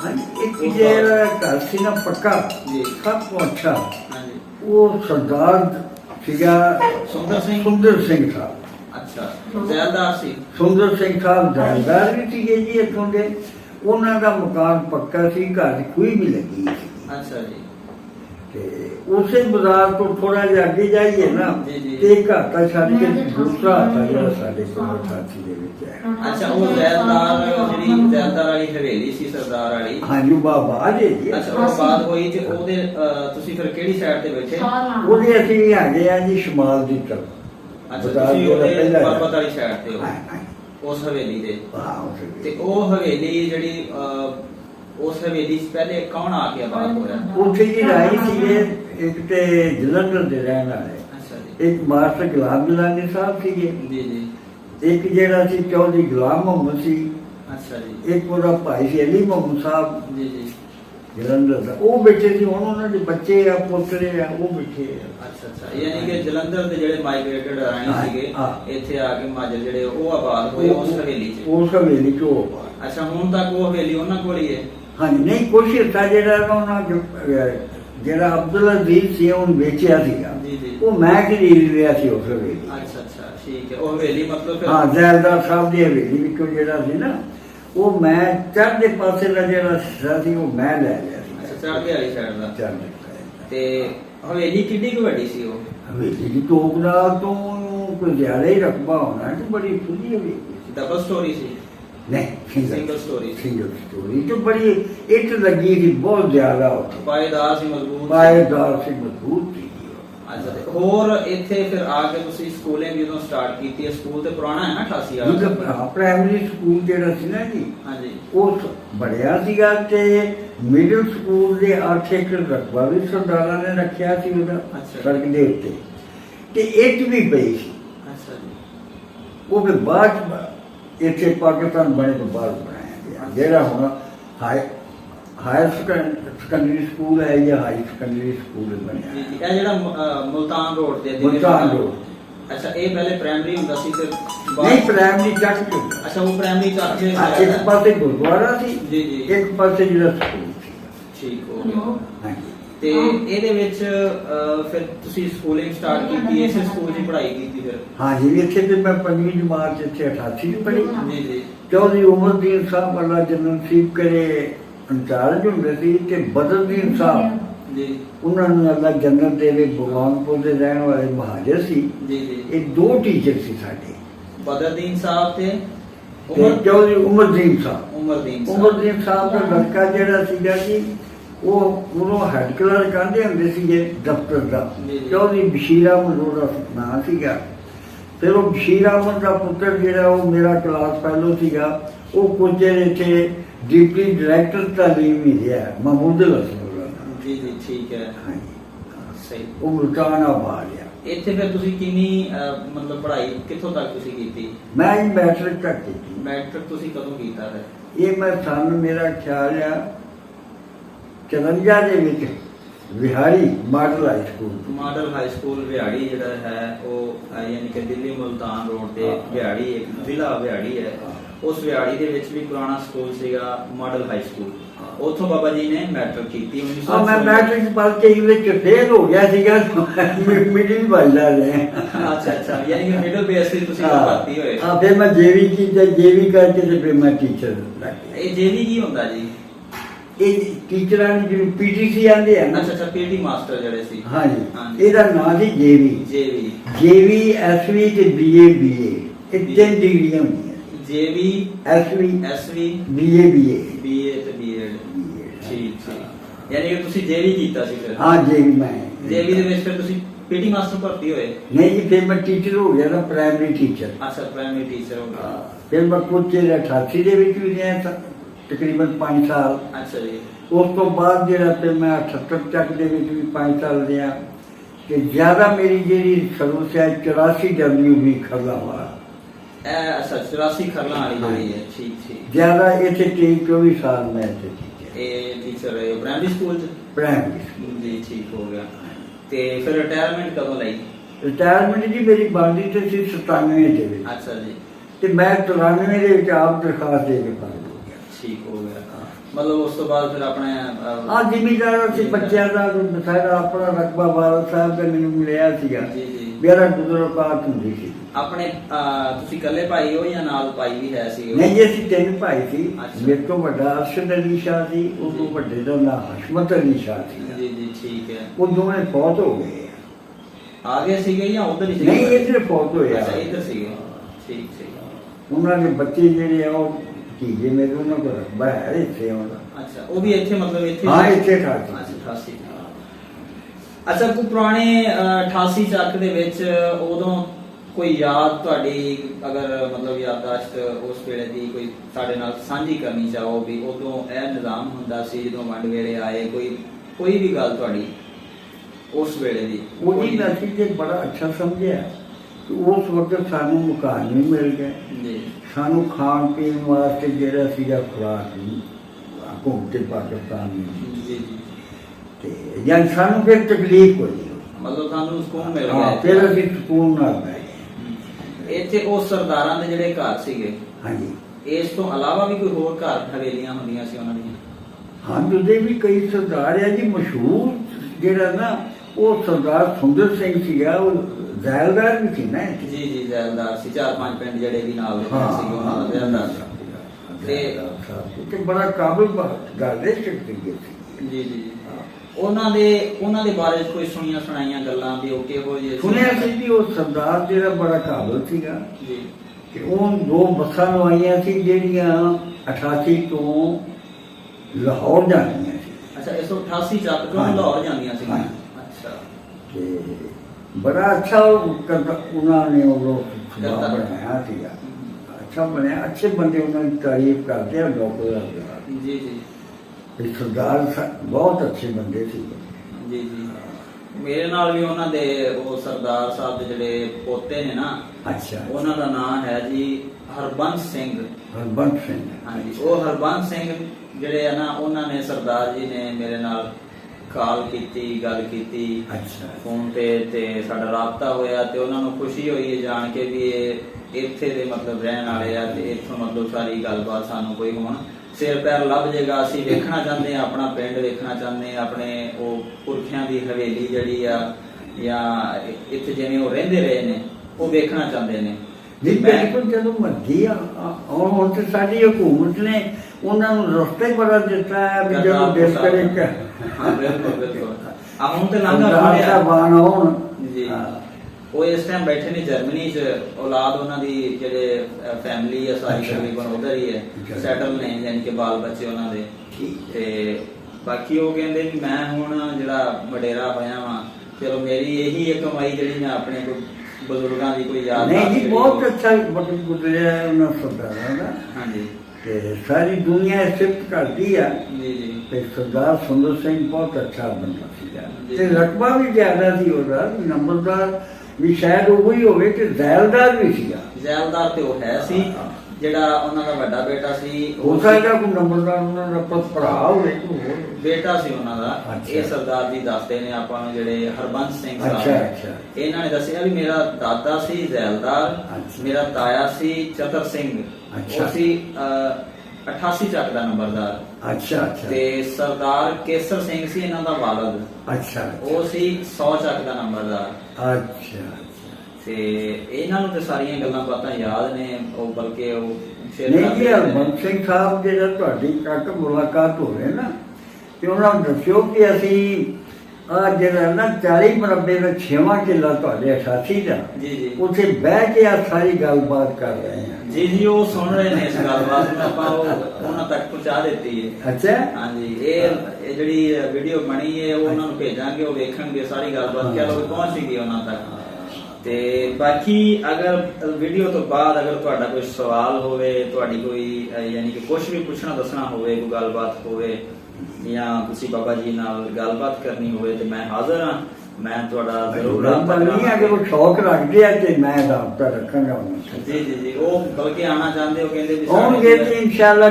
ਹਾਂਜੀ ਇੱਕ ਜਿਹੜਾ ਘਰ ਸੀ ਨਾ ਪੱਕਾ ਜੀ। ਸਭ ਤੋਂ ਅੱਛਾ ਹਾਂਜੀ। ਉਹ ਸਰਦਾਰ ਸੀਗਾ ਸੁੰਦਰ ਸਿੰਘ? ਸੁੰਦਰ ਸਿੰਘ ਸਾਹਿਬ ਅੱਛਾ ਜ਼ੈਲਦਾਰ ਸੀ? ਸੁੰਦਰ ਸਿੰਘ ਸਾਹਿਬ ਜਾਇਦਾਰ ਵੀ ਸੀਗੇ ਜੀ ਇੱਥੋਂ ਦੇ। ਉਹਨਾਂ ਦਾ ਮਕਾਨ ਪੱਕਾ ਸੀ ਘਰ 'ਚ ਕੋਈ ਵੀ ਲੱਗੀ ਸੀ। ਅੱਛਾ ਜੀ। ਤੇ ਉਸੇ ਬਾਜ਼ਾਰ ਤੋਂ ਥੋੜਾ ਜਿਹਾ ਅੱਗੇ ਜਾਈਏ ਨਾ ਜੀ, ਜੀ। ਤੇ ਇੱਕ ਹੱਥਾ ਛੱਡ ਕੇ ਦੂਸਰਾ ਹੱਥਾ ਜਿਹੜਾ ਸਾਡੇ ਕੋਲ ਸਾਥੀ ਦੇ ਵਿੱਚ ਹੈ। ਅੱਛਾ ਉਹ ਜ਼ੈਲਦਾਰ ਜਿਹੜੀ ਜ਼ੈਲਦਾਰ ਵਾਲੀ ਹਵੇਲੀ ਸੀ ਸਰਦਾਰ ਵਾਲੀ। ਹਾਂਜੀ ਬਾਬਾ ਜੀ ਜੀ। ਅੱਛਾ ਉਹ ਬਾਤ ਹੋਈ ਤੇ ਉਹਦੇ ਅਹ, ਤੁਸੀਂ ਫਿਰ ਕਿਹੜੀ ਸਾਈਡ ਤੇ ਬੈਠੇ? ਉਹਦੇ ਅਸੀਂ ਹੈਗੇ ਆ ਜੀ ਸ਼ਮਾਲ ਦੀ ਤਰਫ। ਅੱਛਾ ਬਾਜ਼ਾਰ ਤੁਸੀਂ ਜਿਹੜਾ ਉਹਦੇ ਪਹਿਲਾ ਹੈ। ਪਰਬਤ ਵਾਲੀ ਸਾਈਡ ਤੇ ਹੋ। ਹਾਂ, ਹਾਂ। ਉਸ ਹਵੇਲੀ ਦੇ। ਹਾਂ, ਉਸ ਵੇਲੇ। ਤੇ ਉਹ ਹਵੇਲੀ ਜਿਹੜੀ ਅਹ, ਉਸ ਹਵੇਲੀ 'ਚ ਪਹਿਲੇ ਕੌਣ ਆ ਕੇ ਆਬਾਦ ਹੋਇਆ? ਉੱਥੇ ਜੀ ਰਾਈ ਸੀਗੇ ਇੱਕ ਤੇ ਜਲੰਧਰ ਦੇ ਰਹਿਣ ਵਾਲੇ। ਅੱਛਾ ਜੀ। ਇੱਕ ਮਾਸਟਰ ਗੁਲਾਮ ਜਲਾਨੀ ਸਾਹਿਬ ਸੀਗੇ। ਜੀ ਜੀ। ਇੱਕ ਜਿਹੜਾ ਸੀ ਚੌਧਰੀ ਗੁਲਾਮ ਮੁਹੰਮਦ ਸੀ। ਅੱਛਾ ਜੀ। ਇੱਕ ਉਹਦਾ ਭਾਈ ਸੀ ਅਲੀ ਮੁਹੰਮਦ ਸਾਹਿਬ। ਜੀ ਜੀ। ਜਲੰਧਰ ਦਾ। ਉਹ ਬੈਠੇ ਸੀ ਹੁਣ ਉਹਨਾਂ ਦੇ ਬੱਚੇ ਆ ਪੋਤਰੇ ਆ ਉਹ ਬੈਠੇ ਆ। ਅੱਛਾ ਅੱਛਾ। ਯਾਨੀ ਕਿ ਜਲੰਧਰ ਦੇ ਜਿਹੜੇ ਮਾਈਗ੍ਰੇਟਡ ਆਏ ਸੀਗੇ। ਇੱਥੇ ਆ ਕੇ ਮਾਜਰ ਜਿਹੜੇ ਉਹ ਆਬਾਦ ਹੋਏ ਉਸ ਹਵੇਲੀ 'ਚ। ਉਸ ਹਵੇਲੀ ਚ ਉਹ ਆ। ਅੱਛਾ ਹੁਣ ਤੱਕ ਉਹ ਹਵੇਲੀ ਉਹਨਾਂ ਕੋਲ ਹੀ ਹੈ? ਹਾਂਜੀ ਨਹੀਂ ਕੁਛ ਹਿੱਸਾ ਜਿਹੜਾ ਉਹਨਾਂ ਜਿਹੜਾ ਅਬਦੁਲ ਅਜ਼ੀਜ਼ ਸੀ ਉਹਨੂੰ ਵੇਚਿਆ ਸੀਗਾ। ਜੀ ਜੀ। ਉਹ ਮੈਂ ਖਰੀਦ ਲਿਆ ਸੀ ਉਸ ਹਵੇਲੀ ਅੱਛਾ ਅੱਛਾ ਠੀਕ ਹੈ। ਉਹ ਹਵੇਲੀ ਮਤਲਬ ਹਾਂ ਜ਼ੈਲਦਾਰ ਸਾਹਿਬ ਦੀ ਹਵੇਲੀ ਵਿੱਚੋਂ ਜਿਹੜਾ ਸੀ ਨਾ ਉਹ ਮੈਂ ਚੜ੍ਹਦੇ ਪਾਸੇ ਦਾ ਜਿਹੜਾ ਹਿੱਸਾ ਸੀ ਉਹ ਮੈਂ ਲੈ ਲਿਆ ਅੱਛਾ ਸੀ ਚੜ੍ਹਦੇ ਵਾਲੀ ਸਾਈਡ ਦਾ। ਚੜ੍ਹਦੇ। ਤੇ ਹਵੇਲੀ ਕਿੱਡੀ ਕੁ ਵੱਡੀ ਸੀ ਉਹ? ਹਵੇਲੀ ਦੀ ਟੋਕ ਨਾਲ ਤੋਂ ਕੋਈ ਜ਼ਿਆਦਾ ਹੀ ਰਕਬਾ ਹੋਣਾ ਤੇ ਬੜੀ ਖੁੱਲੀ ਹਵੇਲੀ ਸੀ। ਡਬਲ ਸਟੋਰੀ ਸੀ। Single story ਸੀ। ਸਿੰਗਲ ਸਟੋਰੀ ਤੇ ਬੜੀ ਇੱਟ ਲੱਗੀ ਸੀ ਬਹੁਤ ਜ਼ਿਆਦਾ ਉੱਥੇ। ਪਾਏਦਾਰ ਸੀ ਮਜ਼ਬੂਤ ਸੀ। ਪਾਏਦਾਰ ਸੀ ਮਜ਼ਬੂਤ ਸੀ ਅੱਛਾ ਤੇ ਹੋਰ ਇੱਥੇ ਫਿਰ ਆ ਕੇ ਤੁਸੀਂ ਸਕੂਲਿੰਗ ਜਦੋਂ ਸਟਾਰਟ ਕੀਤੀ ਹੈ? ਸਕੂਲ ਤੇ ਪੁਰਾਣਾ ਹੈ ਨਾ 88 ਉਹਦਾ ਵਾਲਾ ਪ੍ਰਾਇਮਰੀ ਸਕੂਲ ਜਿਹੜਾ ਸੀ ਨਾ ਜੀ ਹਾਂਜੀ। ਉਹ ਬੜਿਆ ਸੀਗਾ ਤੇ ਮਿਡਲ ਸਕੂਲ ਦੇ 8 ਏਕੜ ਰਕਬਾ ਵੀ ਸਰਦਾਰਾਂ ਨੇ ਰੱਖਿਆ ਸੀ ਉਹਦਾ। ਸੜਕ ਦੇ ਉੱਤੇ। ਤੇ ਇੱਟ ਵੀ ਪਈ ਸੀ। ਅੱਛਾ ਜੀ। ਉਹ ਫਿਰ ਬਾਅਦ ਇੱਥੇ ਪਾਕਿਸਤਾਨ ਬਣੇ ਤੋਂ ਬਾਅਦ ਬਣਾਇਆ ਗਿਆ ਜਿਹੜਾ ਹੁਣ ਹਾਈ ਹਾਇਰ ਸੈਕੰਡਰੀ ਸਕੂਲ ਹੈ ਜਾਂ ਹਾਈ ਸੈਕੰਡਰੀ ਸਕੂਲ ਬਣਿਆ। ਜੀ ਇਹ ਜਿਹੜਾ ਮੁਲਤਾਨ ਰੋਡ ਤੇ ਮੁਲਤਾਨ। ਅੱਛਾ ਇਹ ਪਹਿਲੇ ਪ੍ਰਾਇਮਰੀ ਹੁੰਦਾ ਸੀ ਤੇ ਨਹੀਂ ਪ੍ਰਾਇਮਰੀ ਚੱਕ ਕੇ ਅੱਛਾ ਉਹ ਪ੍ਰਾਇਮਰੀ ਚੱਕ ਕੇ ਇੱਕ ਪਾਸੇ ਗੁਰਦੁਆਰਾ ਸੀ ਜੀ ਜੀ। ਇੱਕ ਪਾਸੇ ਜਿਹੜਾ ਸਕੂਲ ਸੀ। ਠੀਕ ਹੋ ਗਿਆ। ਤੇ ਇਹਦੇ ਵਿੱਚ ਅਹ, ਫਿਰ ਤੁਸੀਂ ਸਕੂਲਿੰਗ ਸਟਾਰਟ ਕੀਤੀ ਇਸੇ ਸਕੂਲ ਹੀ ਪੜ੍ਹਾਈ ਕੀਤੀ ਫਿਰ? ਹਾਂ ਜੀ ਇੱਥੇ ਤੇ ਮੈਂ ਪੰਜਵੀਂ ਜਮਾਤ 'ਚ ਇੱਥੇ 88 ਚ ਪੜ੍ਹੀ। ਜੀ ਜੀ। ਚੌਧਰੀ ਉਮਰਦੀਨ ਸਾਹਿਬ ਅੱਲਾ ਜਨਮ ਨਸੀਬ ਕਰੇ ਇੰਚਾਰਜ ਹੁੰਦੇ ਸੀ ਤੇ ਬਦਰਦੀਨ ਸਾਹਿਬ ਜੀ। ਉਹਨਾਂ ਨੂੰ ਅੱਲਾ ਜੰਨਤ ਦੇਵੇ ਭਗਵਾਨਪੁਰ ਦੇ ਰਹਿਣ ਵਾਲੇ ਮਹਾਜਰ ਸੀ। ਜੀ ਜੀ। ਇਹ ਦੋ ਟੀਚਰ ਸੀ ਸਾਡੇ। ਬਦਰਦੀਨ ਸਾਹਿਬ ਤੇ ਤੇ ਉਮਰ? ਚੌਧਰੀ ਉਮਰਦੀਨ ਸਾਹਿਬ ਉਮਰਦੀਨ ਸਾਹਿਬ ਉਮਰਦੀਨ ਸਾਹਿਬ ਦਾ ਲੜਕਾ ਜਿਹੜਾ ਸੀਗਾ ਜੀ ਉਹ ਉਹਨੂੰ ਹੈਡ ਕਲਰ ਕਹਿੰਦੇ ਹੁੰਦੇ ਸੀਗੇ ਦਫ਼ਤਰ ਦਾ। ਚੌਧਰੀ ਬਸ਼ੀਰ ਅਹਿਮਦ ਉਹਦਾ ਨਾਂ ਸੀਗਾ। ਫਿਰ ਉਹ ਬਸ਼ੀਰ ਅਹਿਮਦ ਦਾ ਪੁੱਤਰ ਜਿਹੜਾ ਉਹ ਮੇਰਾ ਕਲਾਸ ਫੈਲੋ ਸੀਗਾ ਉਹ ਕੋਚੇ ਇੱਥੇ ਡਿਪਟੀ ਡਾਇਰੈਕਟਰ ਤਾਲੀਮ ਹੀ ਰਿਹਾ ਮਹਮੂਦ ਨਾਮ। ਜੀ ਜੀ ਠੀਕ ਹੈ। ਸਹੀ। ਉਹ ਮੁਲਤਾਨ ਆਬਾਦ ਆ ਇੱਥੇ ਫਿਰ ਤੁਸੀਂ ਕਿੰਨੀ ਮਤਲਬ ਪੜ੍ਹਾਈ ਕਿੱਥੋਂ ਤੱਕ ਤੁਸੀਂ ਕੀਤੀ? ਮੈਂ ਹੀ ਮੈਟ੍ਰਿਕ ਤੱਕ ਕੀਤੀ। ਮੈਟ੍ਰਿਕ ਤੁਸੀਂ ਕਦੋਂ ਕੀਤਾ ਹੈ ਇਹ ਮੈਂ ਸਾਨੂੰ ਮੇਰਾ ਖਿਆਲ ਆ 54 ਦੇ ਵਿੱਚ Vehari model high school. Model high school Vehari ਜਿਹੜਾ ਹੈ ਉਹ ਅਹ, ਯਾਨੀ ਕਿ ਦਿੱਲੀ ਮੁਲਤਾਨ ਰੋਡ ਤੇ ਹਾਂ। ਵਿਹਾੜੀ ਇੱਕ ਜ਼ਿਲ੍ਹਾ ਵਿਹਾੜੀ ਹੈ। ਉਸ ਵਿਆੜੀ ਦੇ ਵਿੱਚ ਵੀ ਪੁਰਾਣਾ ਸਕੂਲ ਸੀਗਾ ਮਾਡਲ ਹਾਈ ਸਕੂਲ। ਹਾਂ। ਉੱਥੋਂ ਬਾਬਾ ਜੀ ਨੇ ਮੈਟ੍ਰਿਕ ਕੀਤੀ ਆ ਮੈਂ 1916 ਮੈਟ੍ਰਿਕ ਪੜ੍ਹ ਕੇ ਵਿੱਚ ਫੇਲ ਹੋ ਗਿਆ ਸੀਗਾ। ਮਿਡਲ ਵੱਜਦਾ ਰਿਹਾ ਅੱਛਾ ਅੱਛਾ ਯਾਨੀ ਕਿ ਮਿਡਲ ਬੇਸ ਤੇ ਤੁਸੀਂ ਭਰਤੀ ਹੋਏ। ਹਾਂ ਫਿਰ ਮੈਂ ਜੇਵੀ ਕੀਤਾ ਜੇਵੀ ਕਰਕੇ ਤੇ ਫਿਰ ਮੈਂ ਟੀਚਰ ਲੱਗ ਗਿਆ। ਇਹ ਜੇਵੀ ਕੀ ਹੁੰਦਾ ਜੀ? ਇਹ ਟੀਚਰਾਂ ਨੂੰ ਜਿਹਨੂੰ ਪੀਟੀਸੀ ਆਂਦੇ ਆ ਨਾ। ਅੱਛਾ ਅੱਛਾ ਪੀਟੀ ਮਾਸਟਰ ਜਿਹੜੇ ਸੀ। ਹਾਂਜੀ। ਇਹਦਾ ਨਾਮ ਸੀ ਜੇਵੀ। ਜੇਵੀ। ਜੇਵੀ ਐਸਵੀ ਤੇ ਬੀਏ ਬੀਏ। ਇਹ ਤਿੰਨ ਡਿਗਰੀਆਂ ਹੁੰਦੀਆਂ JV SV SV BA BA. BA ਤੇ ਬੀਐਡ ਠੀਕ ਠੀਕ। ਯਾਨੀ ਕਿ ਤੁਸੀਂ ਜੇਵੀ ਕੀਤਾ ਸੀ ਫਿਰ। ਹਾਂ ਜੇਵੀ ਮੈਂ। ਜੇਵੀ ਦੇ ਵਿੱਚ ਫਿਰ ਤੁਸੀਂ ਪੀਟੀ ਮਾਸਟਰ ਭਰਤੀ ਹੋਏ? ਨਹੀਂ ਜੀ ਫਿਰ ਮੈਂ ਟੀਚਰ ਹੋ ਗਿਆ ਨਾ ਪ੍ਰਾਇਮਰੀ ਟੀਚਰ ਅੱਛਾ ਪ੍ਰਾਇਮਰੀ ਟੀਚਰ ਹੋ ਗਏ ਫਿਰ ਮੈਂ ਕੋਚੇ ਦੇ 88 ਦੇ ਵਿੱਚ ਵੀ ਰਿਹਾ ਤਾਂ। ਤਕਰੀਬਨ 5 ਸਾਲ। ਅੱਛਾ ਜੀ। ਉਸ ਤੋਂ ਬਾਅਦ ਜਿਹੜਾ ਫਿਰ ਮੈਂ 78 ਤੱਕ ਦੇ ਵਿੱਚ ਵੀ 5 ਸਾਲ ਰਿਹਾ ਕਿ ਜ਼ਿਆਦਾ ਮੇਰੀ ਜਿਹੜੀ ਸਰਵਿਸ ਹੈ 84 ਡਬਲਯੂ ਖਰਲਾ ਵਾਲਾ। ਇਹ ਅੱਛਾ 84 ਖਰਲਾਂ ਵਾਲੀ ਜਿਹੜੀ ਹੈ ਠੀਕ ਠੀਕ। ਜ਼ਿਆਦਾ ਇੱਥੇ 23 24 ਸਾਲ ਮੈਂ ਇੱਥੇ ਇਹ ਟੀਚਰ ਰਹੇ ਪ੍ਰਾਇਮਰੀ ਸਕੂਲ ਚ? ਪ੍ਰਾਇਮਰੀ ਜੀ ਠੀਕ ਹੋ ਗਿਆ। ਤੇ ਫਿਰ ਰਿਟਾਇਰਮੈਂਟ ਕਦੋਂ ਲਈ? ਰਿਟਾਇਰਮੈਂਟ ਜੀ ਮੇਰੀ ਬਣਦੀ ਤੇ ਸੀ 97 ਦੇ ਵਿੱਚ। ਅੱਛਾ ਜੀ। ਤੇ ਮੈਂ 93 ਦੇ ਵਿੱਚ ਆਪ ਦਰਖਾਸਤ ਦੇ ਕੇ ਗਿਆ ਠੀਕ ਹੋ ਗਿਆ ਮਤਲਬ ਉਸ ਤੋਂ ਬਾਅਦ ਫਿਰ ਆਪਣੇ ਆ ਜ਼ਿਮੀਦਾਰ ਸੀ ਬੱਚਿਆਂ ਦਾ ਬਸਾਰਾ ਆਪਣਾ ਰਕਬਾ ਵਾਲਾ ਸਾਹਿਬ ਦਾ ਮੈਨੂੰ ਮਿਲਿਆ ਸੀਗਾ। ਜੀ ਜੀ। ਮੇਰਾ ਗੁਜ਼ਰੋਕਾਤ ਹੁੰਦੀ ਸੀ? ਆਪਣੇ ਤੁਸੀਂ ਇਕੱਲੇ ਭਾਈ ਹੋ ਜਾਂ ਨਾਲ ਭਾਈ ਵੀ ਹੈ ਸੀ ਨਹੀਂ ਜੀ ਅਸੀਂ ਤਿੰਨ ਭਾਈ ਸੀ। ਮੇਰੇ ਤੋਂ ਵੱਡਾ ਅਰਸ਼ਦ ਅਲੀ ਸ਼ਾਹ ਸੀ ਉਹ ਤੋਂ। ਵੱਡੇ ਦਾ ਨਾਮ ਹਸ਼ਮਤ ਅਲੀ ਸ਼ਾਹ ਸੀ। ਜੀ ਜੀ ਠੀਕ ਹੈ। ਉਹ ਦੋਵੇਂ ਫੌਤ ਹੋ ਗਏ। ਆ ਗਏ ਸੀਗੇ ਜਾਂ ਉਧਰ ਹੀ ਸੀਗੇ? ਨਹੀਂ ਇੱਧਰ ਫੌਤ ਹੋਇਆ ਅੱਛਾ ਇੱਧਰ ਸੀਗੇ। ਠੀਕ ਠੀਕ। ਉਹਨਾਂ ਦੇ ਬੱਚੇ ਜਿਹੜੇ ਆ ਉਹ ਧੀਏ ਮੇਰੇ ਉਹਨਾਂ ਕੋਲ ਰਕਬਾ ਹੈ ਇੱਥੇ ਉਹਨਾਂ ਅੱਛਾ ਉਹ ਵੀ ਇੱਥੇ ਮਤਲਬ ਇੱਥੇ ਹਾਂ, ਇੱਥੇ ਖਾਤੀ। ਅੱਛਾ 88 ਅੱਛਾ ਕੋਈ ਪੁਰਾਣੇ ਅਹ, 88 ਚੱਕ ਦੇ ਵਿੱਚ ਉਦੋਂ ਕੋਈ ਯਾਦ ਤੁਹਾਡੀ ਅਗਰ ਮਤਲਬ ਯਾਦਾਸ਼ਤ ਉਸ ਵੇਲੇ ਦੀ ਕੋਈ ਸਾਡੇ ਨਾਲ ਸਾਂਝੀ ਕਰਨੀ ਚਾਹੋ ਵੀ ਉਦੋਂ ਇਹ ਨਿਜ਼ਾਮ ਹੁੰਦਾ ਸੀ ਜਦੋਂ ਵੰਡ ਵੇਲੇ ਆਏ ਕੋਈ ਕੋਈ ਵੀ ਗੱਲ ਤੁਹਾਡੀ ਉਸ ਵੇਲੇ ਦੀ? ਉਹਦੀ ਨਤੀਜੇ ਬੜਾ ਅੱਛਾ ਸਮਝਿਆ। ਕਿ ਉਸ ਵਕਤ ਸਾਨੂੰ ਮਕਾਨ ਵੀ ਮਿਲ ਗਏ। ਜੀ। ਸਾਨੂੰ ਖਾਣ ਪੀਣ ਵਾਸਤੇ ਜਿਹੜਾ ਸੀਗਾ ਖੁਰਾਕ ਵੀ ਹਕੂਮਤ ਪਾਕਿਸਤਾਨ ਨੇ ਜੀ ਤੇ ਜਾਂ ਸਾਨੂੰ ਫਿਰ ਤਕਲੀਫ ਹੋਈ। ਮਤਲਬ ਤੁਹਾਨੂੰ ਸਕੂਨ ਮਿਲ ਗਿਆ। ਫਿਰ ਅਸੀਂ ਸਕੂਨ ਨਾਲ ਗਏ। ਇੱਥੇ ਉਹ ਸਰਦਾਰਾਂ ਦੇ ਜਿਹੜੇ ਘਰ ਸੀਗੇ ਹਾਂਜੀ। ਇਸ ਤੋਂ ਇਲਾਵਾ ਵੀ ਕੋਈ ਹੋਰ ਘਰ ਹਵੇਲੀਆਂ ਹੁੰਦੀਆਂ ਸੀ ਉਹਨਾਂ ਦੀਆਂ? ਹਾਂ ਦੂਜੇ ਵੀ ਕਈ ਸਰਦਾਰ ਆ ਜੀ ਮਸ਼ਹੂਰ ਜਿਹੜਾ ਨਾ ਉਹ ਸਰਦਾਰ ਸੁੰਦਰ ਸਿੰਘ ਸੀਗਾ ਉਹ ਜ਼ਾਇਲਦਾਰ ਵੀ ਸੀ ਨਾ। ਜੀ ਜੀ ਜ਼ੈਲਦਾਰ ਸੀ। ਚਾਰ ਪੰਜ ਪਿੰਡ ਜਿਹੜੇ ਵੀ ਨਾਲ ਦੇ ਹਾਂ। ਸੀ ਉਹਨਾਂ ਦਾ ਜ਼ੈਲਦਾਰ ਤੇ ਤੇ ਬੜਾ ਕਾਬਲ ਗੱਲ ਦੇ ਸ਼ਕਤੀ ਸੀ ਜੀ ਜੀ ਜੀ। ਉਹਨਾਂ ਦੇ ਉਹਨਾਂ ਦੇ ਬਾਰੇ 'ਚ ਕੋਈ ਸੁਣੀਆਂ ਸੁਣਾਈਆਂ ਗੱਲਾਂ ਵੀ ਉਹ ਕਿਹੋ ਜਿਹੇ ਸੀ? ਸੁਣਿਆ ਸੀ ਕਿ ਉਹ ਸਰਦਾਰ ਜਿਹੜਾ ਬੜਾ ਕਾਬਲ ਸੀਗਾ ਜੀ। ਕਿ ਉਹ ਦੋ ਬੱਸਾਂ ਲਵਾਈਆਂ ਸੀ ਜਿਹੜੀਆਂ 88 ਤੋਂ ਲਾਹੌਰ ਜਾਂਦੀਆਂ ਸੀ। ਅੱਛਾ 188 ਚੱਕ ਤੋਂ ਹਾਂਜੀ। ਲਾਹੌਰ ਜਾਂਦੀਆਂ ਸੀ ਹਾਂਜੀ। ਅੱਛਾ। ਤੇ ਬੜਾ ਅੱਛਾ ਉਹਨਾਂ ਨੇ ਉਹ ਲੋਕ। ਬਣਾਇਆ ਸੀਗਾ। ਅੱਛਾ ਬਣਿਆ ਅੱਛੇ ਬੰਦੇ ਉਹਨਾਂ ਦੀ ਤਾਰੀਫ ਕਰਦੇ ਆ ਲੋਕ ਜੀ ਜੀ। ਸਰਦਾਰ ਬਹੁਤ ਅੱਛੇ ਬੰਦੇ ਸੀ। ਜੀ ਜੀ। ਮੇਰੇ ਨਾਲ ਵੀ ਉਹਨਾਂ ਦੇ ਉਹ ਸਰਦਾਰ ਸਾਹਿਬ ਦੇ ਜਿਹੜੇ ਪੋਤੇ ਨੇ ਨਾ ਅੱਛਾ। ਉਹਨਾਂ ਦਾ ਨਾਮ ਹੈ ਜੀ ਹਰਬੰਸ ਸਿੰਘ। ਹਰਬੰਸ ਸਿੰਘ। ਹਾਂਜੀ ਉਹ ਹਰਬੰਸ ਸਿੰਘ ਜਿਹੜੇ ਆ ਨਾ ਉਹਨਾਂ ਨੇ ਸਰਦਾਰ ਜੀ ਨੇ ਮੇਰੇ ਨਾਲ ਕਾਲ ਕੀਤੀ ਗੱਲ ਕੀਤੀ ਅੱਛਾ। ਫੋਨ ਤੇ ਤੇ ਸਾਡਾ ਰਾਬਤਾ ਹੋਇਆ ਤੇ ਉਹਨਾਂ ਨੂੰ ਖੁਸ਼ੀ ਹੋਈ ਹੈ ਜਾਣ ਕੇ ਵੀ ਇਹ ਇੱਥੇ ਦੇ ਮਤਲਬ ਰਹਿਣ ਵਾਲੇ ਆ ਤੇ ਇੱਥੋਂ ਮਤਲਬ ਸਾਰੀ ਗੱਲਬਾਤ ਸਾਨੂੰ ਕੋਈ ਹੁਣ ਸਿਰ ਪੈਰ ਲੱਭ ਜਾਏਗਾ ਅਸੀਂ ਵੇਖਣਾ ਚਾਹੁੰਦੇ ਆ ਆਪਣਾ ਪਿੰਡ ਵੇਖਣਾ ਚਾਹੁੰਦੇ ਆ ਆਪਣੇ ਉਹ ਪੁਰਖਿਆਂ ਦੀ ਹਵੇਲੀ ਜਿਹੜੀ ਆ ਜਾਂ ਇੱਥੇ ਜਿਵੇਂ ਉਹ ਰਹਿੰਦੇ ਰਹੇ ਨੇ ਉਹ ਵੇਖਣਾ ਚਾਹੁੰਦੇ ਨੇ। ਜੀ ਮੈਂ- ਬਿਲਕੁਲ ਜਦੋਂ ਮਰਜ਼ੀ ਆ ਹੁਣ ਤੇ ਸਾਡੀ ਹਕੂਮਤ ਨੇ ਉਹਨਾਂ ਨੂੰ ਰਸਤੇ ਬੜਾ ਦਿੱਤਾ ਹੈ ਵੀ ਜਦੋਂ ਕਿ ਹਾਂ ਬਿਲਕੁਲ ਬਿਲਕੁਲ ਆ ਹੁਣ ਤੇ ਲਾਂਘਾ ਸਰਦਾਰ ਖੁੱਲਿਆ ਸਾਹਿਬਾਨ ਆਉਣ ਜੀ ਹਾਂ। ਉਹ ਇਸ ਟਾਈਮ ਬੈਠੇ ਨੇ ਜਰਮਨੀ 'ਚ ਔਲਾਦ ਉਹਨਾਂ ਦੀ ਜਿਹੜੇ ਫੈਮਿਲੀ ਹੈ ਸਾਰੀ ਅੱਛਾ। ਤਕਰੀਬਨ ਉਧਰ ਹੀ ਹੈ ਅੱਛਾ। ਸੈਟਲ ਨੇ ਯਾਨੀ ਕਿ ਬਾਲ ਬੱਚੇ ਉਹਨਾਂ ਦੇ ਤੇ ਬਾਕੀ ਉਹ ਕਹਿੰਦੇ ਵੀ ਮੈਂ ਹੁਣ ਜਿਹੜਾ ਵਡੇਰਾ ਹੋਇਆ ਵਾਂ ਚਲੋ ਮੇਰੀ ਇਹੀ ਇੱਕ ਕਮਾਈ ਜਿਹੜੀ ਮੈਂ ਆਪਣੇ ਕੋਈ ਬਜ਼ੁਰਗਾਂ ਦੀ ਕੋਈ ਯਾਦ ਨਹੀਂ ਜੀ ਜਿਹੜੀ ਬਹੁਤ ਉਹ- ਅੱਛਾ ਵਕਤ ਗੁਜ਼ਰਿਆ ਹੈ ਉਹਨਾਂ ਸਰਦਾਰਾਂ ਦਾ। ਹਾਂਜੀ। ਤੇ ਸਾਰੀ ਦੁਨੀਆ ਸਿਫਤ ਕਰਦੀ ਆ। ਜੀ ਜੀ। ਤੇ ਸਰਦਾਰ ਸੁੰਦਰ ਸਿੰਘ ਬਹੁਤ ਅੱਛਾ ਬੰਦਾ ਸੀਗਾ। ਜੀ। ਤੇ ਰਕਬਾ ਵੀ ਜ਼ਿਆਦਾ ਸੀ ਉਹਦਾ ਨੰਬਰਦਾਰ ਵੀ ਸ਼ਾਇਦ ਉਹ ਹੀ ਹੋਵੇ ਕਿ ਜ਼ੈਲਦਾਰ ਵੀ ਸੀਗਾ। ਜ਼ੈਲਦਾਰ ਤੇ ਉਹ ਹੈ ਸੀ। ਜਿਹੜਾ ਉਹਨਾਂ ਦਾ ਵੱਡਾ ਬੇਟਾ ਸੀ ਹੋ ਸਕਦਾ ਕੋਈ ਨੰਬਰਦਾਰ ਉਹਨਾਂ ਦਾ ਪ- ਭਰਾ ਹੋਵੇ ਕੋਈ ਹੋਰ। ਬੇਟਾ ਸੀ ਉਹਨਾਂ ਦਾ। ਅੱਛਾ। ਇਹ ਸਰਦਾਰ ਜੀ ਦੱਸਦੇ ਨੇ ਆਪਾਂ ਨੂੰ ਜਿਹੜੇ ਹਰਬੰਸ ਸਿੰਘ ਸਾਹਿਬ ਅੱਛਾ। ਇਹਨਾਂ ਨੇ ਦੱਸਿਆ ਵੀ ਮੇਰਾ ਦਾਦਾ ਸੀ ਜ਼ੈਲਦਾਰ ਅੱਛਾ। ਮੇਰਾ ਤਾਇਆ ਸੀ ਚਤਰ ਸਿੰਘ। ਅੱਛਾ। ਉਹ ਸੀ ਅਹ, 88 ਚੱਕ ਦਾ ਨੰਬਰਦਾਰ। ਅੱਛਾ ਅੱਛਾ। ਤੇ ਸਰਦਾਰ ਕੇਸਰ ਸਿੰਘ ਸੀ ਇਹਨਾਂ ਦਾ ਵਾਲਦ। ਅੱਛਾ ਉਹ ਸੀ 100 ਚੱਕ ਦਾ ਨੰਬਰਦਾਰ। ਅੱਛਾ। ਤੇ ਇਹਨਾਂ ਨੂੰ ਤੇ ਸਾਰੀਆਂ ਗੱਲਾਂ ਬਾਤਾਂ ਯਾਦ ਨੇ ਉਹ ਬਲਕਿ ਉਹ ਨਹੀਂ ਜੀ। ਹਰਬੰਸ ਸਿੰਘ ਸਾਹਿਬ ਜਿਹੜਾ ਤੁਹਾਡੀ ਕੱਟ ਮੁਲਾਕਾਤ ਹੋ ਰਹੀ ਨਾ ਤੇ ਉਹਨਾਂ ਨੂੰ ਦੱਸਿਓ ਕਿ ਅਸੀਂ ਆ ਜਿਹੜਾ ਨਾ 40 ਮਰਬੇ ਦਾ 6ਵਾਂ ਕਿੱਲਾ ਤੁਹਾਡੇ 88 ਦਾ ਜੀ ਜੀ। ਉੱਥੇ ਬਹਿ ਕੇ ਆ ਸਾਰੀ ਗੱਲਬਾਤ ਕਰ ਰਹੇ ਹਾਂ। ਜੀ ਜੀ ਉਹ ਸੁਣ ਰਹੇ ਨੇ ਇਸ ਗੱਲਬਾਤ ਨੂੰ ਆਪਾਂ ਉਹ ਉਹਨਾਂ ਤੱਕ ਪਹੁੰਚਾ ਦਿੱਤੀ ਹੈ। ਅੱਛਾ। ਹਾਂਜੀ ਇਹ ਇਹ ਜਿਹੜੀ ਵੀਡੀਓ ਬਣੀ ਹੈ ਉਹ ਉਹਨਾਂ ਨੂੰ ਭੇਜਾਂਗੇ ਉਹ ਵੇਖਣਗੇ ਸਾਰੀ ਗੱਲਬਾਤ। ਕਿਆ ਲੋਕ ਪਹੁੰਚ ਗਈ ਉਹਨਾਂ ਤੱਕ। ਤੇ ਬਾਕੀ ਅਗਰ ਵੀਡੀਓ ਤੋਂ ਬਾਅਦ ਅਗਰ ਤੁਹਾਡਾ ਕੋਈ ਸਵਾਲ ਹੋਵੇ ਤੁਹਾਡੀ ਕੋਈ ਯਾਨੀ ਕਿ ਕੁਝ ਵੀ ਪੁੱਛਣਾ ਦੱਸਣਾ ਹੋਵੇ ਕੋਈ ਗੱਲਬਾਤ ਹੋਵੇ ਜਾਂ ਤੁਸੀਂ ਬਾਬਾ ਜੀ ਨਾਲ ਗੱਲਬਾਤ ਕਰਨੀ ਹੋਵੇ ਤੇ ਮੈਂ ਹਾਜ਼ਰ ਹਾਂ ਮੈਂ ਤੁਹਾਡਾ ਜ਼ਰੂਰ ਰਾਬਤਾ ਨਹੀਂ ਅਗਰ ਉਹ ਸ਼ੌਕ ਰੱਖਦੇ ਆ ਤੇ ਮੈਂ ਰਾਬਤਾ ਰੱਖਾਂਗਾ ਉਹਨਾਂ ਜੀ ਜੀ ਜੀ ਉਹ ਬਲਕਿ ਆਣਾ ਚਾਹੁੰਦੇ ਹੋ ਕਹਿੰਦੇ ਵੀ ਆਉਣਗੇ ਤੇ ਇਨਸ਼ਾਅੱਲਾ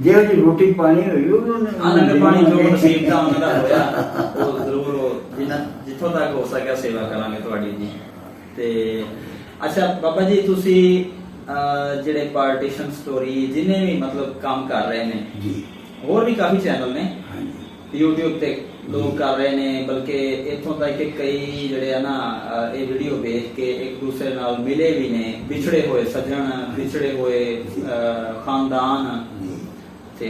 ਜੇ ਉਹਦੀ ਰੋਟੀ ਪਾਣੀ ਹੋਈ ਉਹਨਾਂ ਲੰਗਰ ਪਾਣੀ ਜੋ ਨਸੀਬ ਦਾ ਉਹਨਾਂ ਦਾ ਹੋਇਆ ਉਹ ਜ਼ਰੂਰ ਉਹ ਜਿੰਨਾ ਜਿੱਥੋਂ ਤੱਕ ਹੋ ਸਕਿਆ ਸੇਵਾ ਕਰਾਂਗੇ ਤੁਹਾਡੀ ਜੀ ਤੇ ਅੱਛਾ ਬਾਬਾ ਜੀ ਤੁਸੀਂ ਜਿਹੜੇ ਪਾਰਟੀਸ਼ਨ ਸਟੋਰੀ ਜਿੰਨੇ ਵੀ ਮਤਲਬ ਕੰਮ ਕਰ ਰਹੇ ਨੇ ਜੀ। ਹੋਰ ਵੀ ਕਾਫੀ ਚੈਨਲ ਨੇ? ਹਾਂਜੀ। YouTube ਤੇ ਲੋਕ ਕਰ ਰਹੇ ਨੇ ਬਲਕਿ ਇੱਥੋਂ ਤੱਕ ਕਿ ਕਈ ਜਿਹੜੇ ਆ ਨਾ ਇਹ ਵੀਡੀਓ ਵੇਖ ਕੇ ਇੱਕ ਦੂਸਰੇ ਨਾਲ ਮਿਲੇ ਵੀ ਨੇ ਵਿਛੜੇ ਹੋਏ ਸੱਜਣ ਵਿਛੜੇ ਹੋਏ ਖਾਨਦਾਨ। ਤੇ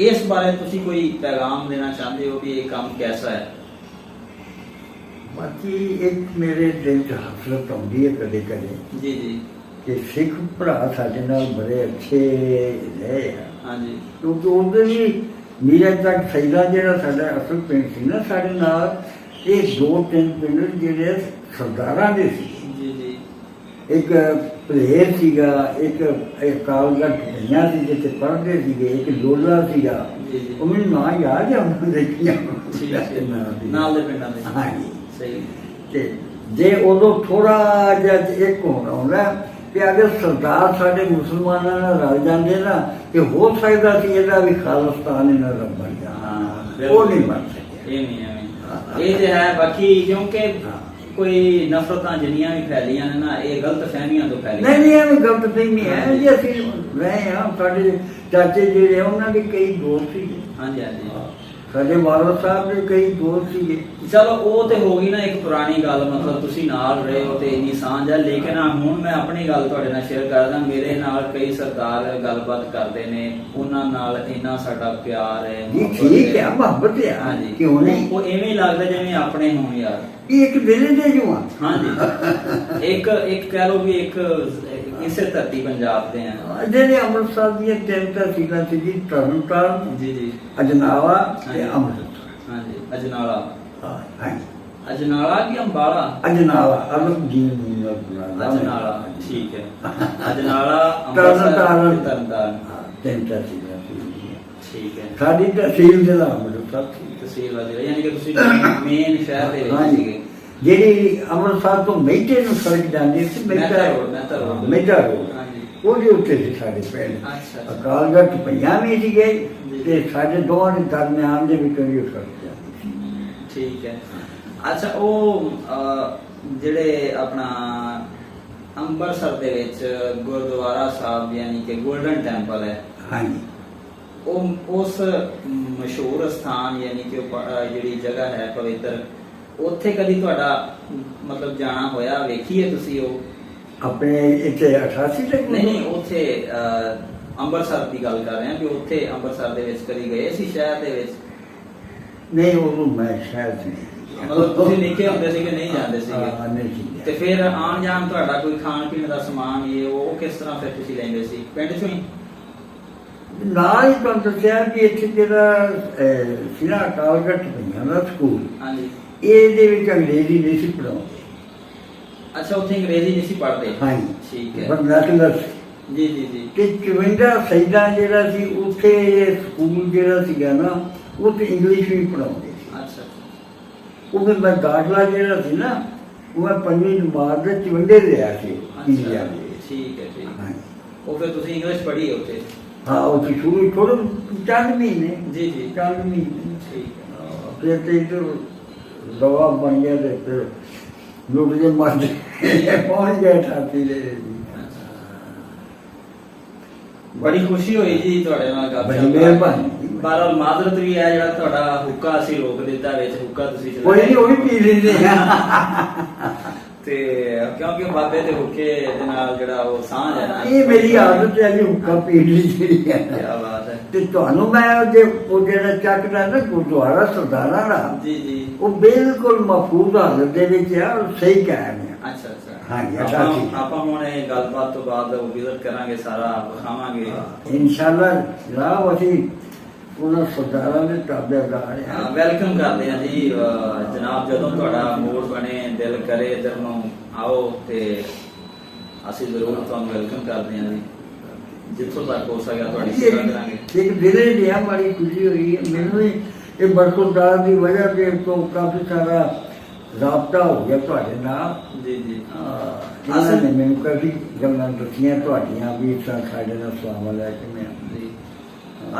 ਇਸ ਬਾਰੇ ਤੁਸੀਂ ਕੋਈ ਪੈਗਾਮ ਦੇਣਾ ਚਾਹੁੰਦੇ ਹੋ ਵੀ ਇਹ ਕੰਮ ਕੈਸਾ ਹੈ? ਬਾਕੀ ਇੱਕ ਮੇਰੇ ਦਿਲ 'ਚ ਹਸਰਤ ਆਉਂਦੀ ਹੈ ਕਦੇ ਕਦੇ ਜੀ ਜੀ। ਕਿ ਸਿੱਖ ਭਰਾ ਸਾਡੇ ਨਾਲ ਬੜੇ ਅੱਛੇ ਰਹੇ ਆ। ਹਾਂਜੀ। ਕਿਉਂਕਿ ਉਹਦੇ ਵੀ ਮੀਰਾ ਤੱਕ ਸੈਦਾ ਜਿਹੜਾ ਸਾਡਾ ਅਸਲ ਪਿੰਡ ਸੀ ਨਾ ਸਾਡੇ ਨਾਲ ਇਹ ਦੋ ਤਿੰਨ ਪਿੰਡ ਜਿਹੜੇ ਸਰਦਾਰਾਂ ਦੇ ਸੀ। ਜੀ ਜੀ। ਇੱਕ ਪਲੇਰ ਸੀਗਾ ਇੱਕ ਇੱਕ ਕਾਲਗਟ ਭਈਆ ਸੀ ਜਿੱਥੇ ਪੜ੍ਹਦੇ ਸੀਗੇ ਇੱਕ ਲੋਲਾ ਸੀਗਾ। ਉਹ ਮੈਨੂੰ ਨਾਂ ਯਾਦ ਹੈ ਉਹਨਾਂ ਦੇ ਕੀ ਠੀਕ ਹੈ ਨਾਲ ਦੇ ਪਿੰਡਾਂ ਦੇ। ਹਾਂਜੀ। ਤੇ ਜੇ ਉਦੋਂ ਥੋੜਾ ਜਿਹਾ ਇੱਕ ਹੋਣਾ ਹੁੰਦਾ ਕਿ ਅਗਰ ਸਰਦਾਰ ਸਾਡੇ ਮੁਸਲਮਾਨਾਂ ਨਾਲ ਰਲ ਜਾਂਦੇ ਨਾ ਤੇ ਹੋ ਸਕਦਾ ਸੀ ਇਹਦਾ ਵੀ ਖਾਲਸਤਾਨ ਇਹਨਾਂ ਦਾ ਬਣ ਜਾਣਾ ਉਹ ਨਹੀਂ ਬਣ ਸਕਿਆ। ਇਹ ਨਹੀਂ ਐਵੇਂ। ਇਹ ਤੇ ਹੈ ਬਾਕੀ ਕਿਉਂਕਿ। ਕੋਈ ਨਫ਼ਰਤਾਂ ਜਿੰਨੀਆਂ ਵੀ ਫੈਲੀਆਂ ਨੇ ਨਾ ਇਹ ਗਲਤ ਫਹਿਮੀਆਂ ਤੋਂ ਫੈਲੀਆਂ। ਨਹੀਂ ਨਹੀਂ ਇਹ ਗਲਤ ਫਹਿਮੀ ਹੈ ਜੀ ਅਸੀਂ ਰਹੇ ਹਾਂ। ਸਾਡੇ ਚਾਚੇ ਜਿਹੜੇ ਉਹਨਾਂ ਦੇ ਕਈ ਦੋਸਤ ਸੀਗੇ। ਹਾਂਜੀ ਹਾਂਜੀ। ਸਾਡੇ ਵਾਲਦ ਸਾਹਿਬ ਦੇ ਕਈ ਦੋਸਤ ਸੀਗੇ। ਚਲੋ ਉਹ ਤੇ ਹੋ ਗਈ ਨਾ ਇੱਕ ਪੁਰਾਣੀ ਗੱਲ ਮਤਲਬ ਤੁਸੀਂ ਨਾਲ ਰਹੇ ਹੋ ਤੇ ਇੰਨੀ ਸਾਂਝ ਹੈ ਲੇਕਿਨ ਆ ਹੁਣ ਮੈਂ ਆਪਣੀ ਗੱਲ ਤੁਹਾਡੇ ਨਾਲ ਸ਼ੇਅਰ ਕਰਦਾ ਮੇਰੇ ਨਾਲ ਕਈ ਸਰਦਾਰ ਗੱਲਬਾਤ ਕਰਦੇ ਨੇ। ਉਹਨਾਂ ਨਾਲ ਇੰਨਾ ਸਾਡਾ ਪਿਆਰ ਹੈ ਜੀ ਠੀਕ ਹੈ। ਮੁਹੱਬਤ ਹੈ। ਹਾਂਜੀ। ਕਿਉਂ ਨਹੀਂ? ਉਹ ਐਵੇਂ ਲੱਗਦਾ ਜਿਵੇਂ ਆਪਣੇ ਹੋਣ ਯਾਰ। ਇਹ ਇੱਕ ਦਿਲ ਦੇ ਜੁਆ ਹਾਂਜੀ। ਇੱਕ ਇੱਕ ਕਹਿ ਲਓ ਵੀ ਇੱਕ ਇਸੇ ਧਰਤੀ ਪੰਜਾਬ ਦੇ ਆ। ਜਿਹੜੇ ਅੰਮ੍ਰਿਤਸਰ ਦੀਆਂ ਤਿੰਨ ਤਹਿਸੀਲਾਂ ਸੀ ਜੀ ਤਰਨਤਾਰਨ ਜੀ। ਜੀ ਅਜਨਾਲਾ ਹਾਂਜੀ। ਅੰਮ੍ਰਿਤਸਰ ਹਾਂਜੀ ਅਜਨਾਲਾ ਹਾਂ ਹਾਂਜੀ ਅਜਨਾਲਾ ਕਿ ਅੰਬਾਲਾ ਅਜਨਾਲਾ ਅਲਮ ਜੀ ਅਜਨਾਲਾ ਠੀਕ ਹੈ ਅਜਨਾਲਾ ਅੰਮ੍ਰਿਤਸਰ ਤਰਨਤਾਰਨ ਹਾਂ, ਤਿੰਨ ਤਹਿਸੀਲਾਂ ਸੀ ਜੀ। ਠੀਕ ਹੈ ਸਾਡੀ ਤਹਿਸੀਲ ਦੇ ਨਾਮ ਅੰਮ੍ਰਿਤਸਰ ਤਹਿਸੀਲ ਵਜੇ ਯਾਨੀ ਕਿ ਤੁਸੀਂ ਮੇਨ ਸ਼ਹਿਰ ਦੇ ਵਿੱਚ। ਸੀਗੇ ਜਿਹੜੀ ਅੰਮ੍ਰਿਤਸਰ ਤੋਂ ਮਹਿਤੇ ਨੂੰ ਸੜਕ ਜਾਂਦੀ ਸੀ। ਮਹਿਤਾ road। ਹਾਂਜੀ। ਉਹਦੇ ਉੱਤੇ ਸੀ ਸਾਡੇ ਪਿੰਡ। ਅਕਾਲਗੜ੍ਹ ਵੀ ਸੀਗੇ ਤੇ ਸਾਡੇ ਦੋਵਾਂ ਦੇ ਦਰਮਿਆਨ ਦੇ ਵਿੱਚ ਸੜਕ ਜਾਂਦੀ ਸੀ। ਠੀਕ ਹੈ। ਅੱਛਾ ਉਹ ਅਹ, ਜਿਹੜੇ ਆਪਣਾ ਅੰਮ੍ਰਿਤਸਰ ਦੇ ਵਿੱਚ ਗੁਰਦੁਆਰਾ ਸਾਹਿਬ ਯਾਨੀ ਕਿ 골ਡਨ ਟੈਂਪਲ ਹੈ ਹਾਂਜੀ। ਉਹ ਉਸ ਮਸ਼ਹੂਰ ਸਥਾਨ ਯਾਨੀ ਕਿ ਉਹ ਪ- ਅਹ, ਜਿਹੜੀ ਜਗ੍ਹਾ ਹੈ ਪਵਿੱਤਰ ਉੱਥੇ ਕਦੀ ਤੁਹਾਡਾ ਮਤਲਬ ਜਾਣਾ ਹੋਇਆ? ਵੇਖੀਏ ਤੁਸੀਂ ਉਹ? ਆਪਣੇ ਇੱਥੇ 88 ਤੱਕ ਨਹੀਂ ਨਹੀਂ ਉੱਥੇ ਅਹ, ਅੰਮ੍ਰਿਤਸਰ ਦੀ ਗੱਲ ਕਰ ਰਹੇ ਹਾਂ ਕਿ ਉੱਥੇ ਅੰਮ੍ਰਿਤਸਰ ਦੇ ਵਿੱਚ ਕਦੀ ਗਏ ਸੀ ਸ਼ਹਿਰ ਦੇ ਵਿੱਚ? ਨਹੀਂ ਉਹ ਮੈਂ ਸ਼ਾਇਦ ਨਹੀਂ ਮਤਲਬ ਤੁਸੀਂ ਨਿੱਕੇ ਹੁੰਦੇ ਸੀ ਕਿ ਨਹੀਂ ਜਾਂਦੇ ਹਾਂ, ਸੀਗੇ ਨਹੀਂ ਸੀ ਤੇ ਫਿਰ ਆਣ ਜਾਣ ਤੁਹਾਡਾ ਕੋਈ ਖਾਣ ਪੀਣ ਦਾ ਸਮਾਨ ਇਹ ਉਹ ਕਿਸ ਤਰ੍ਹਾਂ ਫਿਰ ਤੁਸੀਂ ਲੈਂਦੇ ਸੀ? ਪਿੰਡ ਚੋਂ ਹੀ? ਨਾਲ ਹੀ ਤੁਹਾਨੂੰ ਦੱਸਿਆ ਕਿ ਇੱਥੇ ਜਿਹੜਾ ਅਹ, ਸੀ ਨਾ ਅਕਾਲਗੜ੍ਹ ਪਈਆਂ ਦਾ ਸਕੂਲ ਹਾਂਜੀ। ਇਹਦੇ ਵਿੱਚ ਅੰਗਰੇਜ਼ੀ ਨਹੀਂ ਸੀ ਪੜਾਉਂਦੇ ਅੱਛਾ ਉੱਥੇ ਅੰਗਰੇਜ਼ੀ ਨਹੀਂ ਸੀ ਪੜ੍ਹਦੇ? ਹਾਂਜੀ। ਠੀਕ ਹੈ। ਵਰਨਾਕੂਲਰ ਜੀ ਜੀ ਜੀ। ਤੇ ਚਵਿੰਡਾ ਸੈਦਾ ਜਿਹੜਾ ਸੀ ਉੱਥੇ ਸਕੂਲ ਜਿਹੜਾ ਸੀਗਾ ਨਾ ਉੱਥੇ ਇੰਗਲਿਸ਼ ਵੀ ਪੜਾਉਂਦੇ ਸੀ। ਅੱਛਾ। ਉਹ ਫਿਰ ਮੈਂ ਦਾਖਲਾ ਜਿਹੜਾ ਸੀ ਨਾ ਉਹ ਮੈਂ ਪੰਜਵੀਂ ਜਮਾਤ ਦੇ ਚਵਿੰਡੇ ਲਿਆ ਸੀ ਇੰਡੀਆ ਦੇ। ਠੀਕ ਹੈ ਹਾਂਜੀ। ਉਹ ਫਿਰ ਤੁਸੀਂ ਇੰਗਲਿਸ਼ ਪੜ੍ਹੀ ਉੱਥੇ? ਹਾਂ ਉਹ ਸ਼ੁਰੂ ਥੋੜੇ ਚੰਦ ਮਹੀਨੇ। ਜੀ ਜੀ। ਚੰਦ ਮਹੀਨੇ। ਠੀਕ ਹੈ। ਫਿਰ ਤੇ ਇਧਰ ਦਵਾ ਬਣ ਗਿਆ ਤੇ ਫਿਰ ਲੁੱਟ ਕੇ ਮਰ ਗਏ ਪਹੁੰਚ ਗਏ ਠਾਤੀ ਦੇ। ਬੜੀ ਖੁਸ਼ੀ ਹੋਈ ਜੀ ਤੁਹਾਡੇ ਨਾਲ ਗੱਲ ਬੜੀ ਮਿਹਰਬਾਨੀ। ਜੀ। ਬਾਰਲ ਮਾਜ਼ਰਤ ਵੀ ਹੈ ਜਿਹੜਾ ਤੁਹਾਡਾ ਹੁੱਕਾ ਅਸੀਂ ਰੋਕ ਦਿੱਤਾ ਵਿੱਚ ਹੁੱਕਾ ਤੁਸੀਂ ਕੋਈ ਨਹੀਂ ਉਹ ਵੀ ਪੀ ਲੈਂਦੇ ਆ। ਤੇ ਕਿਉਂਕਿ ਬਾਬੇ ਦੇ ਹੁੱਕੇ ਦੇ ਨਾਲ ਜਿਹੜਾ ਉਹ ਸਾਂਝ ਹੈ ਨਾ। ਇਹ ਮੇਰੀ ਆਦਤ ਹੈ ਜੀ ਹੁੱਕਾ ਪੀਣ ਦੀ। ਜਿਹੜੀ ਕੀ ਬਾਤ ਹੈ। ਤੇ ਤੁਹਾਨੂੰ ਮੈਂ ਜੇ ਉਹ ਜਿਹੜਾ ਚੱਕਦਾ ਨਾ ਗੁਰਦੁਆਰਾ ਸਰਦਾਰਾਂ ਦਾ ਜੀ ਜੀ। ਉਹ ਬਿਲਕੁਲ ਮਫੂਜ਼ ਹਾਲਤ ਦੇ ਵਿੱਚ ਆ ਸਹੀ ਕਾਇਮ ਹੈ ਅੱਛਾ ਅੱਛਾ। ਹਾਂਜੀ, ਆਪਾਂ- ਅੱਛਾ ਜੀ। ਆਪਾਂ ਹੁਣ ਇਹ ਗੱਲਬਾਤ ਤੋਂ ਬਾਅਦ ਉਹ ਵਿਜ਼ਿਟ ਕਰਾਂਗੇ ਸਾਰਾ ਵਿਖਾਵਾਂਗੇ। ਇਨਸ਼ਾਅੱਲਾ ਜਨਾਬ ਅਸੀਂ ਉਹਨਾਂ ਸਰਦਾਰਾਂ ਦੇ ਤਾਬੇਦਾਰ ਹਾਂ। ਵੈਲਕਮ ਕਰਦੇ ਹਾਂ ਜੀ ਜਨਾਬ ਜਦੋਂ ਤੁਹਾਡਾ ਮੂਡ ਬਣੇ ਦਿਲ ਕਰੇ ਇੱਧਰ ਨੂੰ ਆਓ ਤੇ ਅਸੀਂ ਜ਼ਰੂਰ ਤੁਹਾਨੂੰ ਵੈਲਕਮ ਕਰਦੇ ਹਾਂ ਜੀ। ਜਿੱਥੋਂ ਤੱਕ ਹੋ ਸਕਿਆ ਤੁਹਾਡੀ ਸੇਵਾ ਕਰਾਂਗੇ। ਇੱਕ ਦਿਲੇ ਦੀ ਆ ਬੜੀ ਖੁਸ਼ੀ ਹੋਈ ਮੈਨੂੰ ਇਹ ਬਰਕਤਦਾਰ ਦੀ ਵਜ੍ਹਾ ਤੇ ਤੋਂ ਕਾਫੀ ਸਾਰਾ ਰਾਬਤਾ ਹੋ ਗਿਆ ਤੁਹਾਡੇ ਨਾਲ। ਜੀ ਜੀ। ਇਹਨਾਂ ਨੇ ਮੈਨੂੰ ਕਾਫੀ ਗੱਲਾਂ ਦੱਸੀਆਂ ਤੁਹਾਡੀਆਂ ਵੀ ਇਸ ਤਰ੍ਹਾਂ ਸਾਡੇ ਨਾਲ ਸਲਾਮ ਅਲੈਕਮ ਹੈ ਜੀ।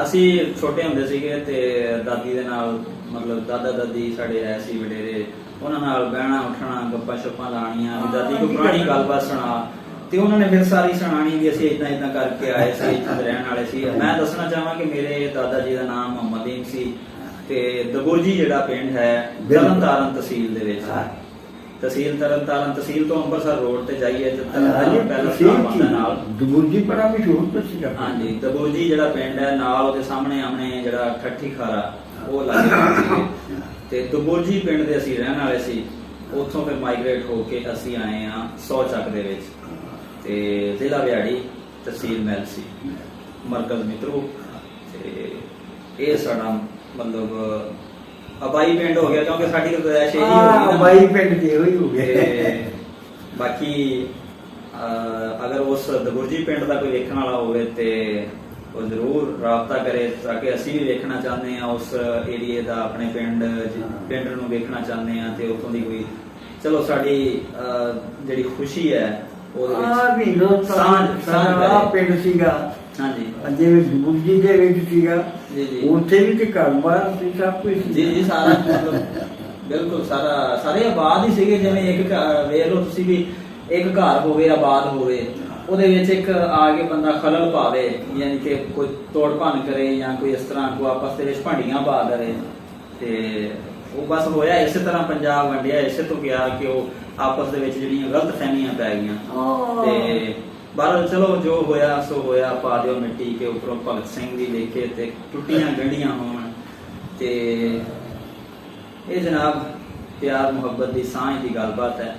ਅਸੀਂ ਛੋਟੇ ਹੁੰਦੇ ਸੀਗੇ ਤੇ ਦਾਦੀ ਦੇ ਨਾਲ ਮਤਲਬ ਦਾਦਾ ਦਾਦੀ ਸਾਡੇ ਆਏ ਸੀ ਵਡੇਰੇ ਉਹਨਾਂ ਨਾਲ ਬਹਿਣਾ ਉੱਠਣਾ ਗੱਪਾਂ ਸ਼ੱਪਾਂ ਲਾਣੀਆਂ ਵੀ ਦਾਦੀ ਕੋਈ ਪੁਰਾਣੀ ਗੱਲਬਾਤ ਸੁਣਾ। ਤੇ ਉਹਨਾਂ ਨੇ ਫਿਰ ਸਾਰੀ ਸੁਣਾਣੀ ਵੀ ਅਸੀਂ ਇਦਾਂ ਇਦਾਂ ਕਰਕੇ ਆਏ ਸੀ ਇੱਥੇ ਰਹਿਣ ਵਾਲੇ ਸੀ। ਮੈਂ ਦੱਸਣਾ ਚਾਹਾਂ ਕਿ ਮੇਰੇ ਦਾਦਾ ਜੀ ਦਾ ਨਾਮ ਮੁਹੰਮਦ ਇਨ ਸੀ। ਤੇ ਦਬੋਜੀ ਜਿਹੜਾ ਪਿੰਡ ਹੈ। ਤਰਨਤਾਰਨ ਤਹਿਸੀਲ ਦੇ ਵਿੱਚ। ਹਾਂ। ਤਹਿਸੀਲ ਤਰਨਤਾਰਨ ਤਹਿਸੀਲ ਤੋਂ ਅੰਮ੍ਰਿਤਸਰ ਰੋਡ ਤੇ ਜਾਈਏ ਤੇ ਤਰਨਤਾਰਨ ਪੈਲਸ ਆਉਂਦਾ ਨਾਲ। ਦਬੂਜੀ ਬੜਾ ਮਸ਼ਹੂਰ ਤੁਸੀਂ ਹਾਂਜੀ ਦਬੋਜੀ ਜਿਹੜਾ ਪਿੰਡ ਹੈ ਨਾਲ ਉਹਦੇ ਸਾਹਮਣੇ ਆਮਣੇ ਜਿਹੜਾ ਠੱਠੀ ਖਾਰਾ ਉਹ ਲੱਗੇ ਸੀਗੇ। ਤੇ ਦਬੋਜੀ ਪਿੰਡ ਦੇ ਅਸੀਂ ਰਹਿਣ ਵਾਲੇ ਸੀ ਉੱਥੋਂ ਫਿਰ ਮਾਈਗ੍ਰੇਟ ਹੋ ਕੇ ਅਸੀਂ ਆਏ ਆ ਸੌ ਚੱਕ ਦੇ ਵਿੱਚ। ਤੇ ਜ਼ਿਲ੍ਹਾ ਵਿਆੜੀ ਤਹਿਸੀਲ ਮੈਲ ਸੀ। ਮਰਕਜ਼ ਮਿੱਤਰੋ ਤੇ ਇਹ ਸਾਡਾ ਮਤਲਬ ਅਬਾਈ ਪਿੰਡ ਹੋ ਗਿਆ ਕਿਉਂਕਿ ਸਾਡੀ ਰਦਾਇਸ਼ ਇਹੀ ਹੋ ਹਾਂ ਗਈ ਨਾ। ਬਾਈ ਪਿੰਡ ਦੇ ਹੋਈ ਹੋ ਤੇ ਗਏ ਬਾਕੀ ਅਹ, ਅਗਰ ਉਸ ਦਬੁਰਜੀ ਪਿੰਡ ਦਾ ਕੋਈ ਵੇਖਣ ਵਾਲਾ ਹੋਵੇ ਤੇ ਉਹ ਜ਼ਰੂਰ ਰਾਬਤਾ ਕਰੇ ਤਾਂ ਕਿ ਅਸੀਂ ਵੀ ਵੇਖਣਾ ਚਾਹੁੰਦੇ ਆ ਉਸ ਏਰੀਏ ਦਾ ਆਪਣੇ ਪਿੰਡ ਜ- ਪਿੰਡ ਨੂੰ ਵੇਖਣਾ ਚਾਹੁੰਦੇ ਆ ਤੇ ਉੱਥੋਂ ਦੀ ਕੋਈ ਚਲੋ ਸਾਡੀ ਅਹ, ਜਿਹੜੀ ਖੁਸ਼ੀ ਹੈ ਉਹਦੇ ਆ ਵਿੱਚ ਵੀ ਲੋਕ ਸਾਂਝ ਸਾਂਝ ਕਰੇ। ਪਿੰਡ ਸੀਗਾ। ਹਾਂਜੀ। ਜਿਵੇਂ ਦਬੂਜੀ ਦੇ ਵਿੱਚ ਸੀਗਾ ਜੀ ਜੀ। ਉੱਥੇ ਵੀ ਤੇ ਘਰ-ਬਾਰ ਸੀ ਸਭ ਕੁਝ ਜੀ ਜੀ ਸਾਰਾ ਮਤਲਬ ਬਿਲਕੁਲ ਸਾਰਾ ਸਾਰੇ ਆਬਾਦ ਹੀ ਸੀਗੇ ਜਿਵੇਂ ਇੱਕ ਘਰ- ਵੇਖ ਲਓ ਤੁਸੀਂ ਵੀ ਇੱਕ ਘਰ ਹੋਵੇ ਆਬਾਦ ਹੋਵੇ ਉਹਦੇ ਵਿੱਚ ਇੱਕ ਆ ਕੇ ਬੰਦਾ ਖਲਲ ਪਾਵੇ ਯਾਨੀ ਕਿ ਕੋਈ ਤੋੜ ਭੰਨ ਕਰੇ ਜਾਂ ਕੋਈ ਇਸ ਤਰ੍ਹਾਂ ਕੋਈ ਆਪਸ ਦੇ ਵਿੱਚ ਭਾਂਡੀਆਂ ਪਾ ਕਰੇ। ਤੇ ਉਹ ਬਸ ਹੋਇਆ ਇਸੇ ਤਰ੍ਹਾਂ ਪੰਜਾਬ ਵੰਡਿਆ ਇਸੇ ਤੋਂ ਗਿਆ ਕਿ ਉਹ ਆਪਸ ਦੇ ਵਿੱਚ ਜਿਹੜੀਆਂ ਗਲਤ ਫਹਿਮੀਆਂ ਪੈ ਗਈਆਂ। ਤੇ ਬਾਹਰ ਚਲੋ ਜੋ ਹੋਇਆ, ਸੋ ਹੋਇਆ, ਪਾ ਦਿਓ ਮਿੱਟੀ ਕੇ ਉੱਪਰੋਂ ਭਗਤ ਸਿੰਘ ਦੀ ਦੇਖੇ ਤੇ ਟੁੱਟੀਆਂ ਗੰਢੀਆਂ ਹੋਣ। ਤੇ ਇਹ ਜਨਾਬ ਪਿਆਰ ਮੁਹੱਬਤ ਦੀ ਸਾਂਝ ਦੀ ਗੱਲਬਾਤ ਹੈ।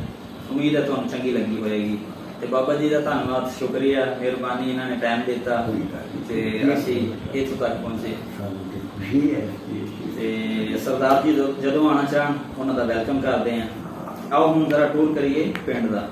ਉਮੀਦ ਹੈ ਤੁਹਾਨੂੰ ਚੰਗੀ ਲੱਗੀ ਹੋਵੇਗੀ ਤੇ ਬਾਬਾ ਜੀ ਦਾ ਧੰਨਵਾਦ, ਸ਼ੁਕਰੀਆ, ਮਿਹਰਬਾਨੀ ਇਹਨਾਂ ਨੇ ਟਾਈਮ ਦਿੱਤਾ। ਤੇ ਅਸੀਂ ਇੱਥੋਂ ਤੱਕ ਪਹੁੰਚੇ। ਤੇ ਸਰਦਾਰ ਜੀ ਜਦੋਂ- ਜਦੋਂ ਆਣਾ ਚਾਹਣ, ਉਹਨਾਂ ਦਾ ਵੈਲਕਮ ਕਰਦੇ ਆਂ ਆਓ ਹੁਣ ਜ਼ਰਾ ਟੂਰ ਕਰੀਏ ਪਿੰਡ ਦਾ।